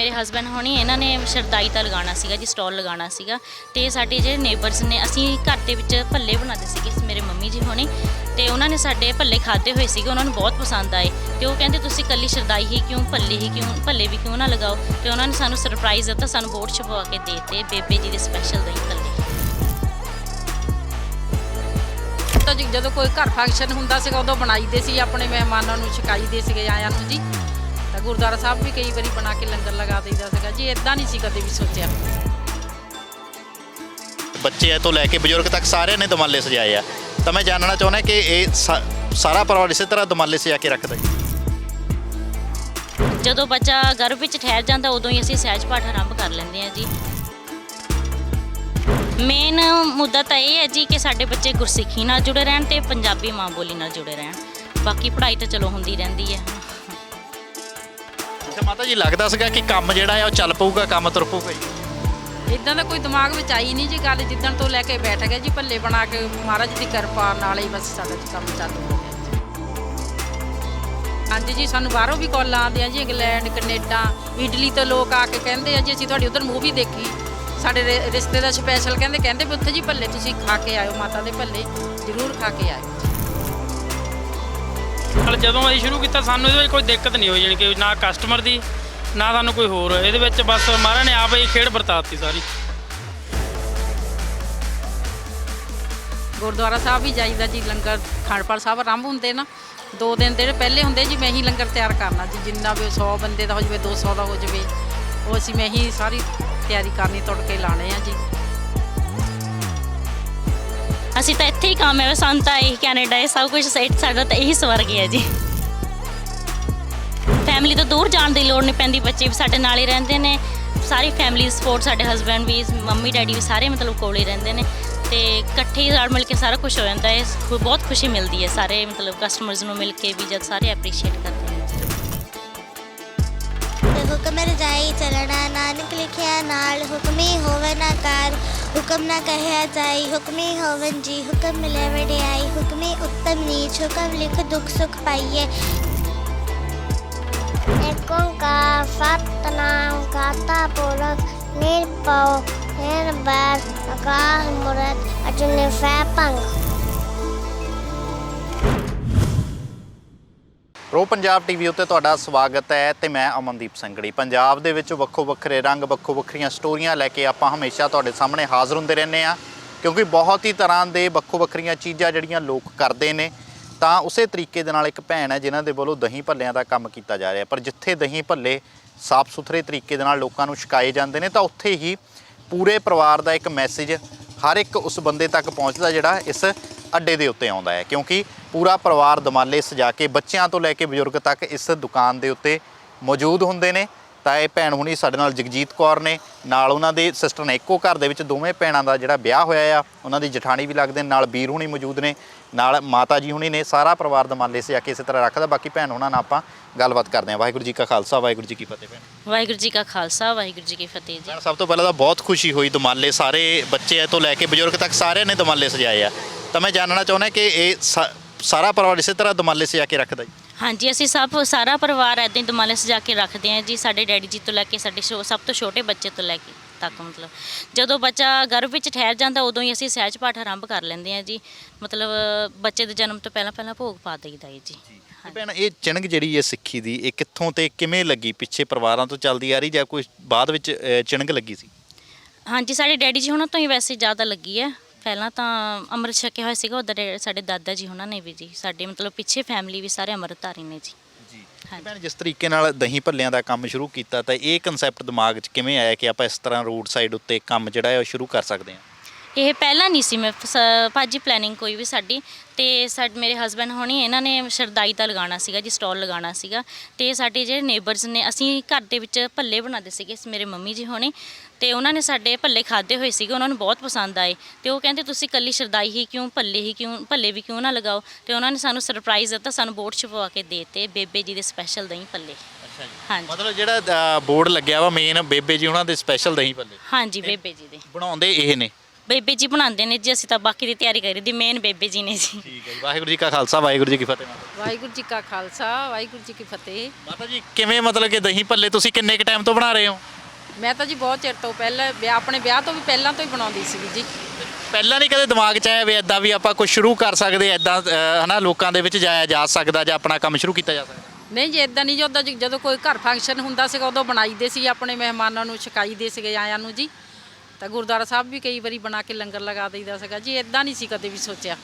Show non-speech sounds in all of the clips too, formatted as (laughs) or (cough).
ਮੇਰੇ ਹਸਬੰਡ ਹੋਣੀ, ਇਹਨਾਂ ਨੇ ਸ਼ਰਦਾਈ ਤਾਂ ਲਗਾਉਣਾ ਸੀਗਾ ਜੀ ਸਟਾਲ ਲਗਾਉਣਾ ਸੀਗਾ ਤੇ ਸਾਡੇ ਜਿਹੜੇ ਨੇਬਰਸ ਨੇ, ਅਸੀਂ ਘਰ ਦੇ ਵਿੱਚ ਭੱਲੇ ਬਣਾਉਂਦੇ ਸੀਗੇ, ਮੇਰੇ ਮੰਮੀ ਜੀ ਹੋਣੀ ਤੇ ਉਹਨਾਂ ਨੇ ਸਾਡੇ ਭੱਲੇ ਖਾਦੇ ਹੋਏ ਸੀਗੇ, ਉਹਨਾਂ ਨੂੰ ਬਹੁਤ ਪਸੰਦ ਆਏ ਤੇ ਉਹ ਕਹਿੰਦੇ, ਤੁਸੀਂ ਕੱਲੀ ਸ਼ਰਦਾਈ ਹੀ ਕਿਉਂ, ਭੱਲੇ ਹੀ ਕਿਉਂ, ਭੱਲੇ ਵੀ ਕਿਉਂ ਨਾ ਲਗਾਓ? ਤੇ ਉਹਨਾਂ ਨੇ ਸਾਨੂੰ ਸਰਪ੍ਰਾਈਜ਼ ਦਿੱਤਾ, ਸਾਨੂੰ ਬੋਰਡ ਛਪਵਾ ਕੇ ਦੇਤੇ, ਬੇਬੇ ਜੀ ਦੇ ਸਪੈਸ਼ਲ ਦਹੀਂ ਭੱਲੇ। ਤਾਂ ਜੀ, ਜਦੋਂ ਕੋਈ ਘਰ ਫੰਕਸ਼ਨ ਹੁੰਦਾ ਸੀਗਾ, ਉਦੋਂ ਬਣਾਈਦੇ ਸੀ, ਆਪਣੇ ਮਹਿਮਾਨਾਂ ਨੂੰ, ਛਕਾਈਦੇ ਸੀਗੇ, ਆਇਆਂ ਨੂੰ ਜੀ। ਗੁਰਦੁਆਰਾ ਸਾਹਿਬ ਵੀ ਕਈ ਵਾਰੀ ਬਣਾ ਕੇ ਲੰਗਰ ਲਗਾ ਦਈਦਾ ਸੀਗਾ। ਜੀ ਇਦਾਂ ਨਹੀਂ ਸੀ ਕਦੇ ਵੀ ਸੋਚਿਆ। ਬੱਚੇ ਤੋਂ ਲੈ ਕੇ ਬਜ਼ੁਰਗ ਤੱਕ ਸਾਰਿਆਂ ਨੇ ਦਮਾਲੇ ਸਜਾਏ ਆ। ਤਾਂ ਮੈਂ ਜਾਣਨਾ ਚਾਹੁੰਦਾ ਕਿ ਇਹ ਸਾ- ਸਾਰਾ ਪਰਿਵਾਰ ਇਸੇ ਤਰ੍ਹਾਂ ਦਮਾਲੇ ਸਜਾ ਕੇ ਰੱਖਦਾ ਜੀ ਜਦੋਂ ਬੱਚਾ ਗਰਭ ਵਿੱਚ ਠਹਿਰ ਜਾਂਦਾ ਉਦੋਂ ਹੀ ਅਸੀਂ ਸਹਿਜ ਪਾਠ ਆਰੰਭ ਕਰ ਲੈਂਦੇ ਹਾਂ ਜੀ। ਮੇਨ ਮੁੱਦਾ ਤਾਂ ਇਹ ਹੈ ਜੀ ਕਿ ਸਾਡੇ ਬੱਚੇ ਗੁਰਸਿੱਖੀ ਨਾਲ ਜੁੜੇ ਰਹਿਣ ਤੇ ਪੰਜਾਬੀ ਮਾਂ ਬੋਲੀ ਨਾਲ ਜੁੜੇ ਰਹਿਣ। ਬਾਕੀ ਪੜ੍ਹਾਈ ਤਾਂ ਚਲੋ ਹੁੰਦੀ ਰਹਿੰਦੀ ਹੈ। ਤੇ ਮਾਤਾ ਜੀ ਲੱਗਦਾ ਸੀਗਾ ਕਿ ਕੰਮ ਜਿਹੜਾ ਆ ਉਹ ਚੱਲ ਪਊਗਾ, ਕੰਮ ਤੁਰ ਪਊਗਾ ਜੀ। ਇਦਾਂ ਦਾ ਕੋਈ ਦਿਮਾਗ ਵਿੱਚ ਆਈ ਨਹੀਂ ਜੀ ਗੱਲ ਜਿੱਦਣ ਤੋਂ ਲੈ ਕੇ ਬੈਠ ਗਏ ਜੀ ਭੱਲੇ ਬਣਾ ਕੇ ਮਹਾਰਾਜ ਦੀ ਕਿਰਪਾ ਨਾਲ ਹੀ ਬਸ ਸਾਡਾ ਕੰਮ ਚਾਲੂ ਹੋ ਗਿਆ ਜੀ ਹਾਂਜੀ ਜੀ, ਸਾਨੂੰ ਬਾਹਰੋਂ ਵੀ ਕਾਲਾਂ ਆਉਂਦੀਆਂ ਜੀ, ਇੰਗਲੈਂਡ, ਕੈਨੇਡਾ, ਇਟਲੀ ਤੋਂ ਲੋਕ ਆ ਕੇ ਕਹਿੰਦੇ ਆ ਜੀ, ਅਸੀਂ ਤੁਹਾਡੀ ਉਧਰ ਮੂਵੀ ਦੇਖੀ। ਸਾਡੇ ਰਿ- ਰਿਸ਼ਤੇ ਦਾ ਸਪੈਸ਼ਲ ਕਹਿੰਦੇ ਕਹਿੰਦੇ ਵੀ ਉੱਥੇ ਜੀ ਭੱਲੇ ਤੁਸੀਂ ਖਾ ਕੇ ਆਇਓ, ਮਾਤਾ ਦੇ ਭੱਲੇ ਜ਼ਰੂਰ ਖਾ ਕੇ ਆਇਓ। ਨਾਲ ਜਦੋਂ ਅਸੀਂ ਸ਼ੁਰੂ ਕੀਤਾ, ਸਾਨੂੰ ਇਹਦੇ ਵਿੱਚ ਕੋਈ ਦਿੱਕਤ ਨਹੀਂ ਹੋਈ, ਜਾਣੀ ਕਿ ਨਾ ਕਸਟਮਰ ਦੀ, ਨਾ ਸਾਨੂੰ ਕੋਈ ਹੋਰ। ਇਹਦੇ ਵਿੱਚ ਬਸ ਮਹਾਰਾਜ ਨੇ ਆਪ ਹੀ ਖੇਡ ਵਰਤਾਤੀ ਸਾਰੀ। ਗੁਰਦੁਆਰਾ ਸਾਹਿਬ ਵੀ ਜਾਈਦਾ ਜੀ, ਲੰਗਰ ਖੰਡਪਾਲ ਸਾਹਿਬ ਆਰੰਭ ਹੁੰਦੇ ਨਾ, ਦੋ ਦਿਨ ਜਿਹੜੇ ਪਹਿਲੇ ਹੁੰਦੇ ਜੀ, ਮੈਂ ਹੀ ਲੰਗਰ ਤਿਆਰ ਕਰਨਾ ਜੀ, ਜਿੰਨਾ ਵੀ 100 ਬੰਦੇ ਦਾ ਹੋ ਜਾਵੇ 200 ਦਾ ਹੋ ਜਾਵੇ, ਉਹ ਅਸੀਂ ਮੈਂ ਹੀ ਸਾਰੀ ਤਿਆਰੀ ਕਰਨੀ ਤੁੜ ਕੇ ਲਾਣੇ ਆ ਜੀ। ਅਸੀਂ ਤਾਂ ਇੱਥੇ ਹੀ ਕੰਮ ਹੈ, ਸਾਨੂੰ ਤਾਂ ਇਹ ਕੈਨੇਡਾ ਇਹ ਸਭ ਕੁਝ ਸਾਡਾ ਤਾਂ ਇਹੀ ਸਵਰਗ ਹੈ ਜੀ। ਫੈਮਿਲੀ ਤੋਂ ਦੂਰ ਜਾਣ ਦੀ ਲੋੜ ਨਹੀਂ ਪੈਂਦੀ, ਬੱਚੇ ਵੀ ਸਾਡੇ ਨਾਲ ਹੀ ਰਹਿੰਦੇ ਨੇ। ਸਾਰੀ ਫੈਮਿਲੀ ਸਪੋਰਟ ਸਾਡੇ ਹਸਬੰਡ ਵੀ, ਮੰਮੀ, ਡੈਡੀ ਵੀ ਸਾਰੇ ਮਤਲਬ ਕੋਲ ਹੀ ਰਹਿੰਦੇ ਨੇ। ਤੇ ਇਕੱਠੇ ਹੀ ਰਲ ਮਿਲ ਕੇ ਸਾਰਾ ਕੁਝ ਹੋ ਜਾਂਦਾ ਹੈ, ਬਹੁਤ ਖੁਸ਼ੀ ਮਿਲਦੀ ਹੈ ਸਾਰੇ ਮਤਲਬ ਕਸਟਮਰਸ ਨੂੰ ਮਿਲ ਕੇ ਵੀ ਜਦ ਸਾਰੇ ਐਪਰੀਸ਼ੀਏਟ ਕਰਦੇ ਹੁਕਮ ਰਜਾਈ ਚਲਣਾ ਨਾਨਕ ਲਿਖਿਆ ਨਾਲ ਹੁਕਮੀ ਹੋਵੇ ਨਾ ਕਾਰ ਹੁਕਮ ਨਾ ਕਹਿਆ ਜਾਈ ਹੁਕਮੀ ਹੋਵਨ ਜੀ ਹੁਕਮ ਮਿਲੇ ਵਡਿਆਈ ਹੁਕਮੀ ਉੱਤਮ ਨੀਚ ਹੁਕਮ ਲਿਖ ਦੁਖ ਸੁਖ ਪਾਈਏ ਏਕ ਓੰਕਾਰ ਸਤਨਾਮ ਕਰਤਾ ਪੁਰਖ ਨਿਰਭਉ ਨਿਰਵੈਰ ਅਕਾਲ ਮੂਰਤ ਅਜੂਨੇ ਫੈ ਪ੍ਰੋ ਪੰਜਾਬ ਟੀਵੀ ਉੱਤੇ ਤੁਹਾਡਾ ਸਵਾਗਤ ਹੈ ਤੇ ਮੈਂ ਅਮਨਦੀਪ ਸੰਗੜੀ ਪੰਜਾਬ ਦੇ ਵਿੱਚ ਵੱਖੋ ਵੱਖਰੇ ਰੰਗ, ਵੱਖੋ ਵੱਖਰੀਆਂ ਸਟੋਰੀਆਂ ਲੈ ਕੇ ਆਪਾਂ ਹਮੇਸ਼ਾ ਤੁਹਾਡੇ ਸਾਹਮਣੇ ਹਾਜ਼ਰ ਹੁੰਦੇ ਰਹਿੰਦੇ ਆ ਕਿਉਂਕਿ ਬਹੁਤ ਹੀ ਤਰ੍ਹਾਂ ਦੇ ਵੱਖੋ ਵੱਖਰੀਆਂ ਚੀਜ਼ਾਂ ਜਿਹੜੀਆਂ ਲੋਕ ਕਰਦੇ ਨੇ, ਤਾਂ ਉਸੇ ਤਰੀਕੇ ਦੇ ਨਾਲ ਇੱਕ ਭੈਣ ਹੈ ਜਿਨ੍ਹਾਂ ਦੇ ਵੱਲੋਂ ਦਹੀਂ ਭੱਲਿਆਂ ਦਾ ਕੰਮ ਕੀਤਾ ਜਾ ਰਿਹਾ ਪਰ ਜਿੱਥੇ ਦਹੀਂ ਭੱਲੇ ਸਾਫ਼ ਸੁਥਰੇ ਤਰੀਕੇ ਦੇ ਨਾਲ ਲੋਕਾਂ ਨੂੰ ਛਕਾਏ ਜਾਂਦੇ ਨੇ, ਤਾਂ ਉੱਥੇ ਹੀ ਪੂਰੇ ਪਰਿਵਾਰ ਦਾ ਇੱਕ ਮੈਸੇਜ ਹਰ ਇੱਕ ਉਸ ਬੰਦੇ ਤੱਕ ਪਹੁੰਚਦਾ ਜਿਹੜਾ ਇਸ ਅੱਡੇ ਦੇ ਉੱਤੇ ਆਉਂਦਾ ਹੈ, ਕਿਉਂਕਿ ਪੂਰਾ ਪਰਿਵਾਰ ਦਮਾਲੇ ਸਜਾ ਕੇ ਬੱਚਿਆਂ ਤੋਂ ਲੈ ਕੇ ਬਜ਼ੁਰਗ ਤੱਕ ਇਸ ਦੁਕਾਨ ਦੇ ਉੱਤੇ ਮੌਜੂਦ ਹੁੰਦੇ ਨੇ। ਤਾਂ ਇਹ ਭੈਣ ਹੁਣੀ ਸਾਡੇ ਨਾਲ ਜਗਜੀਤ ਕੌਰ ਨੇ ਨਾਲ ਉਹਨਾਂ ਦੇ ਸਿਸਟਰ ਨੇ ਇੱਕੋ ਘਰ ਦੇ ਵਿੱਚ ਦੋਵੇਂ ਭੈਣਾਂ ਦਾ ਜਿਹੜਾ ਵਿਆਹ ਹੋਇਆ ਆ ਉਹਨਾਂ ਦੀ ਜਠਾਣੀ ਵੀ ਲੱਗਦੇ ਨਾਲ ਵੀਰ ਹੁਣੀ ਮੌਜੂਦ ਨੇ ਨਾਲ ਮਾਤਾ ਜੀ ਹੁਣੀ ਨੇ ਸਾਰਾ ਪਰਿਵਾਰ ਦਮਾਲੇ ਸਜਾ ਕੇ ਇਸੇ ਤਰ੍ਹਾਂ ਰੱਖਦਾ ਬਾਕੀ ਭੈਣ ਹੁਣਾਂ ਨਾਲ ਆਪਾਂ ਗੱਲਬਾਤ ਕਰਦੇ ਹਾਂ। ਵਾਹਿਗੁਰੂ ਜੀ ਕਾ ਖਾਲਸਾ ਵਾਹਿਗੁਰੂ ਜੀ ਕੀ ਫਤਿਹ ਭੈਣ। ਵਾਹਿਗੁਰੂ ਜੀ ਕਾ ਖਾਲਸਾ ਵਾਹਿਗੁਰੂ ਜੀ ਕੀ ਫਤਿਹ ਜੀ। ਸਭ ਤੋਂ ਪਹਿਲਾਂ ਤਾਂ ਬਹੁਤ ਖੁਸ਼ੀ ਹੋਈ ਦਮਾਲੇ ਸਾਰੇ ਬੱਚੇ ਤੋਂ ਲੈ ਕੇ ਬਜ਼ੁਰਗ ਤੱਕ ਸਾਰਿਆਂ ਨੇ ਦਮਾਲੇ ਸਜਾਏ ਆ। ਤਾਂ ਮੈਂ ਜਾਣਨਾ ਚਾਹੁੰਦਾ ਕਿ ਇਹ ਸਾ- ਸਾਰਾ ਪਰਿਵਾਰ ਇਸੇ ਤਰ੍ਹਾਂ ਦਮਾਲੇ ਸਜਾ ਕੇ ਰੱਖਦਾ ਜੀ। ਹਾਂਜੀ ਅਸੀਂ ਸਭ ਸਾਰਾ ਪਰਿਵਾਰ ਐਦਾਂ ਹੀ ਦਮਾਲੇ ਸਜਾ ਕੇ ਰੱਖਦੇ ਹਾਂ ਜੀ ਸਾਡੇ ਡੈਡੀ ਜੀ ਤੋਂ ਲੈ ਕੇ ਸਾਡੇ ਛੋ- ਸਭ ਤੋਂ ਛੋਟੇ ਬੱਚੇ ਤੋਂ ਲੈ ਕੇ ਤੱਕ ਮਤਲਬ। ਜਦੋਂ ਬੱਚਾ ਗਰਭ ਵਿੱਚ ਠਹਿਰ ਜਾਂਦਾ ਉਦੋਂ ਹੀ ਅਸੀਂ ਸਹਿਜ ਪਾਠ ਆਰੰਭ ਕਰ ਲੈਂਦੇ ਹਾਂ ਜੀ। ਮਤਲਬ ਬੱਚੇ ਦੇ ਜਨਮ ਤੋਂ ਪਹਿਲਾਂ ਪਹਿਲਾਂ ਭੋਗ ਪਾ ਦਈਦਾ ਹੈ ਜੀ। ਤੇ ਭੈਣ ਇਹ ਚਿਣਗ ਜਿਹੜੀ ਹੈ ਸਿੱਖੀ ਦੀ ਇਹ ਕਿੱਥੋਂ ਤੇ ਕਿਵੇਂ ਲੱਗੀ? ਪਿੱਛੇ ਪਰਿਵਾਰਾਂ ਤੋਂ ਚੱਲਦੀ ਆ ਰਹੀ ਜਾਂ ਕੋਈ ਬਾਅਦ ਵਿੱਚ ਚਿਣਗ ਲੱਗੀ ਸੀ? ਹਾਂਜੀ ਸਾਡੇ ਡੈਡੀ ਜੀ ਹੁਣਾਂ ਤੋਂ ਹੀ ਵੈਸੇ ਜ਼ਿਆਦਾ ਲੱਗੀ ਹੈ। ਪਹਿਲਾਂ ਤਾਂ ਅੰਮ੍ਰਿਤ ਛਕਿਆ ਹੋਇਆ ਸੀਗਾ ਉਧਰ ਸਾਡੇ ਦਾਦਾ ਜੀ ਹੁਣਾਂ ਨੇ ਵੀ ਜੀ ਸਾਡੇ ਮਤਲਬ ਪਿੱਛੇ ਫੈਮਿਲੀ ਵੀ ਸਾਰੇ ਅੰਮ੍ਰਿਤਧਾਰੀ ਨੇ ਜੀ। ਜੀ। ਭੈਣ ਜਿਸ ਤਰੀਕੇ ਨਾਲ ਦਹੀਂ ਭੱਲਿਆਂ ਦਾ ਕੰਮ ਸ਼ੁਰੂ ਕੀਤਾ ਤਾਂ ਇਹ ਕਨਸੈਪਟ ਦਿਮਾਗ 'ਚ ਕਿਵੇਂ ਆਇਆ ਕਿ ਆਪਾਂ ਇਸ ਤਰ੍ਹਾਂ ਰੋਡ ਸਾਈਡ ਉੱਤੇ ਕੰਮ ਜਿਹੜਾ ਹੈ ਉਹ ਸ਼ੁਰੂ ਕਰ ਸਕਦੇ ਹਾਂ? ਇਹ ਪਹਿਲਾਂ ਨਹੀਂ ਸੀ ਮੈਂ ਭਾਜੀ ਪਲੈਨਿੰਗ ਕੋਈ ਵੀ ਸਾਡੀ ਤੇ ਸਾਡੇ ਮੇਰੇ ਹਸਬੰਡ ਹੋਣੀ ਇਹਨਾਂ ਨੇ ਸ਼ਰਦਾਈ ਤਾਂ ਲਗਾਉਣਾ ਸੀਗਾ ਜੀ ਸਟਾਲ ਲਗਾਉਣਾ ਸੀਗਾ ਤੇ ਸਾਡੇ ਜਿਹੜੇ ਨੇਬਰਸ ਨੇ ਅਸੀਂ ਘਰ ਦੇ ਵਿੱਚ ਭੱਲੇ ਬਣਾਉਂਦੇ ਸੀਗੇ ਮੇਰੇ ਮੰਮੀ ਜੀ ਹੋਣੀ ਤੇ ਉਹਨਾਂ ਨੇ ਸਾਡੇ ਭੱਲੇ ਖਾਦੇ ਹੋਏ ਸੀਗੇ ਉਹਨਾਂ ਨੂੰ ਬਹੁਤ ਪਸੰਦ ਆਏ। ਤੇ ਉਹ ਕਹਿੰਦੇ ਤੁਸੀਂ ਕੱਲੀ ਸ਼ਰਦਾਈ ਹੀ ਕਿਉਂ ਭੱਲੇ ਹੀ ਕਿਉਂ ਭੱਲੇ ਵੀ ਕਿਉਂ ਨਾ ਲਗਾਓ? ਤੇ ਉਹਨਾਂ ਨੇ ਸਾਨੂੰ ਸਰਪ੍ਰਾਈਜ਼ ਦਿੱਤਾ ਸਾਨੂੰ ਬੋਰਡ ਛਪਵਾ ਕੇ ਦੇ ਦਿੱਤੇ ਬੇਬੇ ਜੀ ਦੇ ਸਪੈਸ਼ਲ ਦਹੀਂ ਭੱਲੇ। ਅੱਛਾ ਜੀ। ਹਾਂਜੀ। ਮਤਲਬ ਜਿਹੜਾ ਬੋਰਡ ਲੱਗਿਆ ਵਾ ਮੇਨ ਬੇਬੇ ਜੀ ਉਹਨਾਂ ਦੇ ਸਪੈਸ਼ਲ ਦਹੀਂ ਭੱਲੇ। ਹਾਂਜੀ ਬੇਬੇ ਜੀ ਦੇ। ਬਣਾਉਂਦੇ ਇਹ ਨੇ? ਬੇਬੇ ਜੀ ਬਣਾਉਂਦੇ ਨੇ ਜੀ ਅਸੀਂ ਤਾਂ ਬਾਕੀ ਦੀ ਤਿਆਰੀ ਕਰੀ ਦੀ ਮੇਨ ਬੇਬੇ ਜੀ ਨੇ ਜੀ। ਠੀਕ ਹੈ ਜੀ ਵਾਹਿਗੁਰੂ ਜੀ ਕਾ ਖਾਲਸਾ ਵਾਹਿਗੁਰੂ ਜੀ ਕੀ ਫਤਿਹ। ਵਾਹਿਗੁਰੂ ਜੀ ਕਾ ਖਾਲਸਾ ਵਾਹਿਗੁਰੂ ਜੀ ਕੀ ਫਤਿਹ। ਮਾਤਾ ਜੀ ਕਿਵੇਂ ਮਤਲਬ ਕਿ ਦਹੀਂ ਭੱਲੇ ਤੁਸੀਂ ਕਿੰਨੇ ਕ ਟਾਈਮ ਤੋਂ ਬਣਾ ਰਹੇ ਹੋ? ਮੈਂ ਤਾਂ ਜੀ ਬਹੁਤ ਚਿਰ ਤੋਂ ਪਹਿਲਾਂ ਵਿਆਹ ਆਪਣੇ ਵਿਆਹ ਤੋਂ ਵੀ ਪਹਿਲਾਂ ਤੋਂ ਹੀ ਬਣਾਉਂਦੀ ਸੀਗੀ ਜੀ। ਪਹਿਲਾਂ ਨਹੀਂ ਕਦੇ ਦਿਮਾਗ 'ਚ ਆਇਆ ਵੀ ਐਦਾਂ ਵੀ ਆਪਾਂ ਕੁਝ ਸ਼ੁਰੂ ਕਰ ਸਕਦੇ ਐਦਾਂ ਹਨਾ ਲੋਕਾਂ ਦੇ ਵਿੱਚ ਜਾਇਆ ਜਾ ਸਕਦਾ ਜਾਂ ਆਪਣਾ ਕੰਮ ਸ਼ੁਰੂ ਕੀਤਾ ਜਾ ਸਕਦਾ? ਨਹੀਂ ਜੀ ਇਦਾਂ ਨਹੀਂ ਜੀ ਉਦਾਂ ਜਦੋਂ ਕੋਈ ਘਰ ਫੰਕਸ਼ਨ ਹੁੰਦਾ ਸੀਗਾ ਉਦੋਂ ਬਣਾਈਦੇ ਸੀ ਆਪਣੇ ਮਹਿਮਾਨਾਂ ਨੂੰ ਛਕਾਈਦੇ ਸੀਗੇ ਆਇਆਂ ਨੂੰ ਜੀ। ਤਾਂ ਗੁਰਦੁਆਰਾ ਸਾਹਿਬ ਵੀ ਕਈ ਵਾਰੀ ਬਣਾ ਕੇ ਲੰਗਰ ਲਗਾ ਦਈਦਾ ਸੀਗਾ ਜੀ ਇਦਾਂ ਨਹੀਂ ਸੀ ਕਦੇ ਵੀ ਸੋਚਿਆ।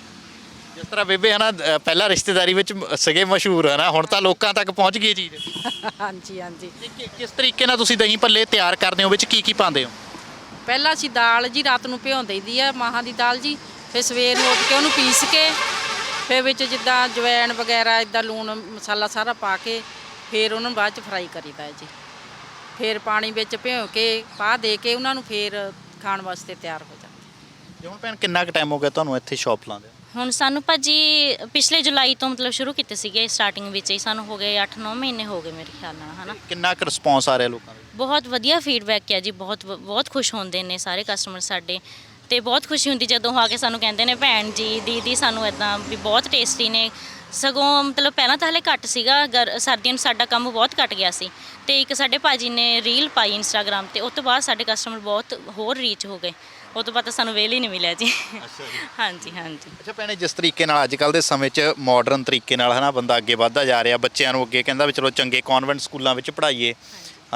ਜਿਸ ਤਰ੍ਹਾਂ ਬੇਬੇ ਹਨਾ ਅ, ਪਹਿਲਾਂ ਰਿਸ਼ਤੇਦਾਰੀ ਵਿੱਚ ਸਗੇ ਮਸ਼ਹੂਰ ਹਨਾ ਹੁਣ ਤਾਂ ਲੋਕਾਂ ਤੱਕ ਪਹੁੰਚ ਗਈ ਇਹ ਚੀਜ਼। (laughs) ਹਾਂਜੀ ਹਾਂਜੀ। ਕਿ- ਕਿਸ ਤਰੀਕੇ ਨਾਲ ਤੁਸੀਂ ਦਹੀਂ ਭੱਲੇ ਤਿਆਰ ਕਰਦੇ ਹੋ ਵਿੱਚ ਕੀ ਕੀ ਪਾਉਂਦੇ ਹੋ? ਪਹਿਲਾਂ ਅਸੀਂ ਦਾਲ ਜੀ ਰਾਤ ਨੂੰ ਭਿਉਂ ਦਈਦੀ ਆ ਮਾਹਾਂ ਦੀ ਦਾਲ ਜੀ ਫਿਰ ਸਵੇਰ ਨੂੰ ਉੱਠ ਕੇ ਉਹਨੂੰ ਪੀਸ ਕੇ ਫਿਰ ਵਿੱਚ ਜਿੱਦਾਂ ਜਵੈਣ ਵਗੈਰਾ ਇਦਾਂ ਲੂਣ ਮਸਾਲਾ ਸਾਰਾ ਪਾ ਕੇ ਫਿਰ ਉਹਨਾਂ ਨੂੰ ਬਾਅਦ ਚ ਫਰਾਈ ਕਰੀਦਾ ਹੈ ਜੀ। ਫਿਰ ਪਾਣੀ ਵਿੱਚ ਭਿਉਂ ਕੇ ਪਾ ਦੇ ਕੇ ਉਹਨਾਂ ਨੂੰ ਫਿਰ ਖਾਣ ਵਾਸਤੇ ਤਿਆਰ ਹੋ ਜਾਂਦੇ। ਜੀ ਹੁਣ ਭੈਣ ਕਿੰਨਾ ਕੁ ਟਾਈਮ ਹੋ ਗਿਆ ਤੁਹਾਨੂੰ ਇੱਥੇ ਸ਼ਾਪ ਲਾਉਂਦੇ ਹੁਣ ਸਾਨੂੰ ਭਾਜੀ ਪਿਛਲੇ ਜੁਲਾਈ ਤੋਂ ਮਤਲਬ ਸ਼ੁਰੂ ਕੀਤੇ ਸੀਗੇ ਸਟਾਰਟਿੰਗ ਵਿੱਚ ਹੀ ਸਾਨੂੰ ਹੋ ਗਏ 8-9 ਮਹੀਨੇ ਹੋ ਗਏ ਮੇਰੇ ਖਿਆਲ ਨਾਲ ਹਨਾ। ਕਿੰਨਾ ਕੁ ਰਿਸਪੌਂਸ ਆ ਰਿਹਾ ਲੋਕਾਂ ਦਾ ਬਹੁਤ ਵਧੀਆ ਫੀਡਬੈਕ ਹੈ ਜੀ ਬਹੁਤ ਬਹੁਤ ਖੁਸ਼ ਹੁੰਦੇ ਨੇ ਸਾਰੇ ਕਸਟਮਰ ਸਾਡੇ। ਤੇ ਬਹੁਤ ਖੁਸ਼ੀ ਹੁੰਦੀ ਜਦੋਂ ਆ ਕੇ ਸਾਨੂੰ ਕਹਿੰਦੇ ਨੇ ਭੈਣ ਜੀ ਦੀਦੀ ਸਾਨੂੰ ਇਦਾਂ ਵੀ ਬਹੁਤ ਟੇਸਟੀ ਨੇ। ਸਗੋਂ ਮਤਲਬ ਪਹਿਲਾਂ ਤਾਂ ਹਲੇ ਘੱਟ ਸੀਗਾ ਗਰ ਸਰਦੀਆਂ ਨੂੰ ਸਾਡਾ ਕੰਮ ਬਹੁਤ ਘਟ ਗਿਆ ਸੀ। ਤੇ ਇੱਕ ਸਾਡੇ ਭਾਜੀ ਨੇ ਰੀਲ ਪਾਈ ਇੰਸਟਾਗ੍ਰam ਤੇ ਉਸ ਤੋਂ ਬਾਅਦ ਸਾਡੇ ਕਸਟਮਰ ਬਹੁਤ ਹੋਰ ਰੀਚ ਹੋ ਗਏ। ਉਹ ਤੋਂ ਬਾਅਦ ਤਾਂ ਸਾਨੂੰ ਵੇਲ ਹੀ ਨਹੀਂ ਮਿਲਿਆ ਜੀ। ਹਾਂਜੀ ਹਾਂਜੀ। ਅੱਛਾ ਭੈਣੇ ਜਿਸ ਤਰੀਕੇ ਨਾਲ ਅੱਜ ਕੱਲ ਦੇ ਸਮੇਂ 'ਚ ਮਾਡਰਨ ਤਰੀਕੇ ਨਾਲ ਹਨਾ ਬੰਦਾ ਅੱਗੇ ਵੱਧਦਾ ਜਾ ਰਿਹਾ ਬੱਚਿਆਂ ਨੂੰ ਅੱਗੇ ਕਹਿੰਦਾ ਵੀ ਚਲੋ ਚੰਗੇ ਕਨਵੈਂਟ ਸਕੂਲਾਂ ਵਿੱਚ ਪੜ੍ਹਾਈਏ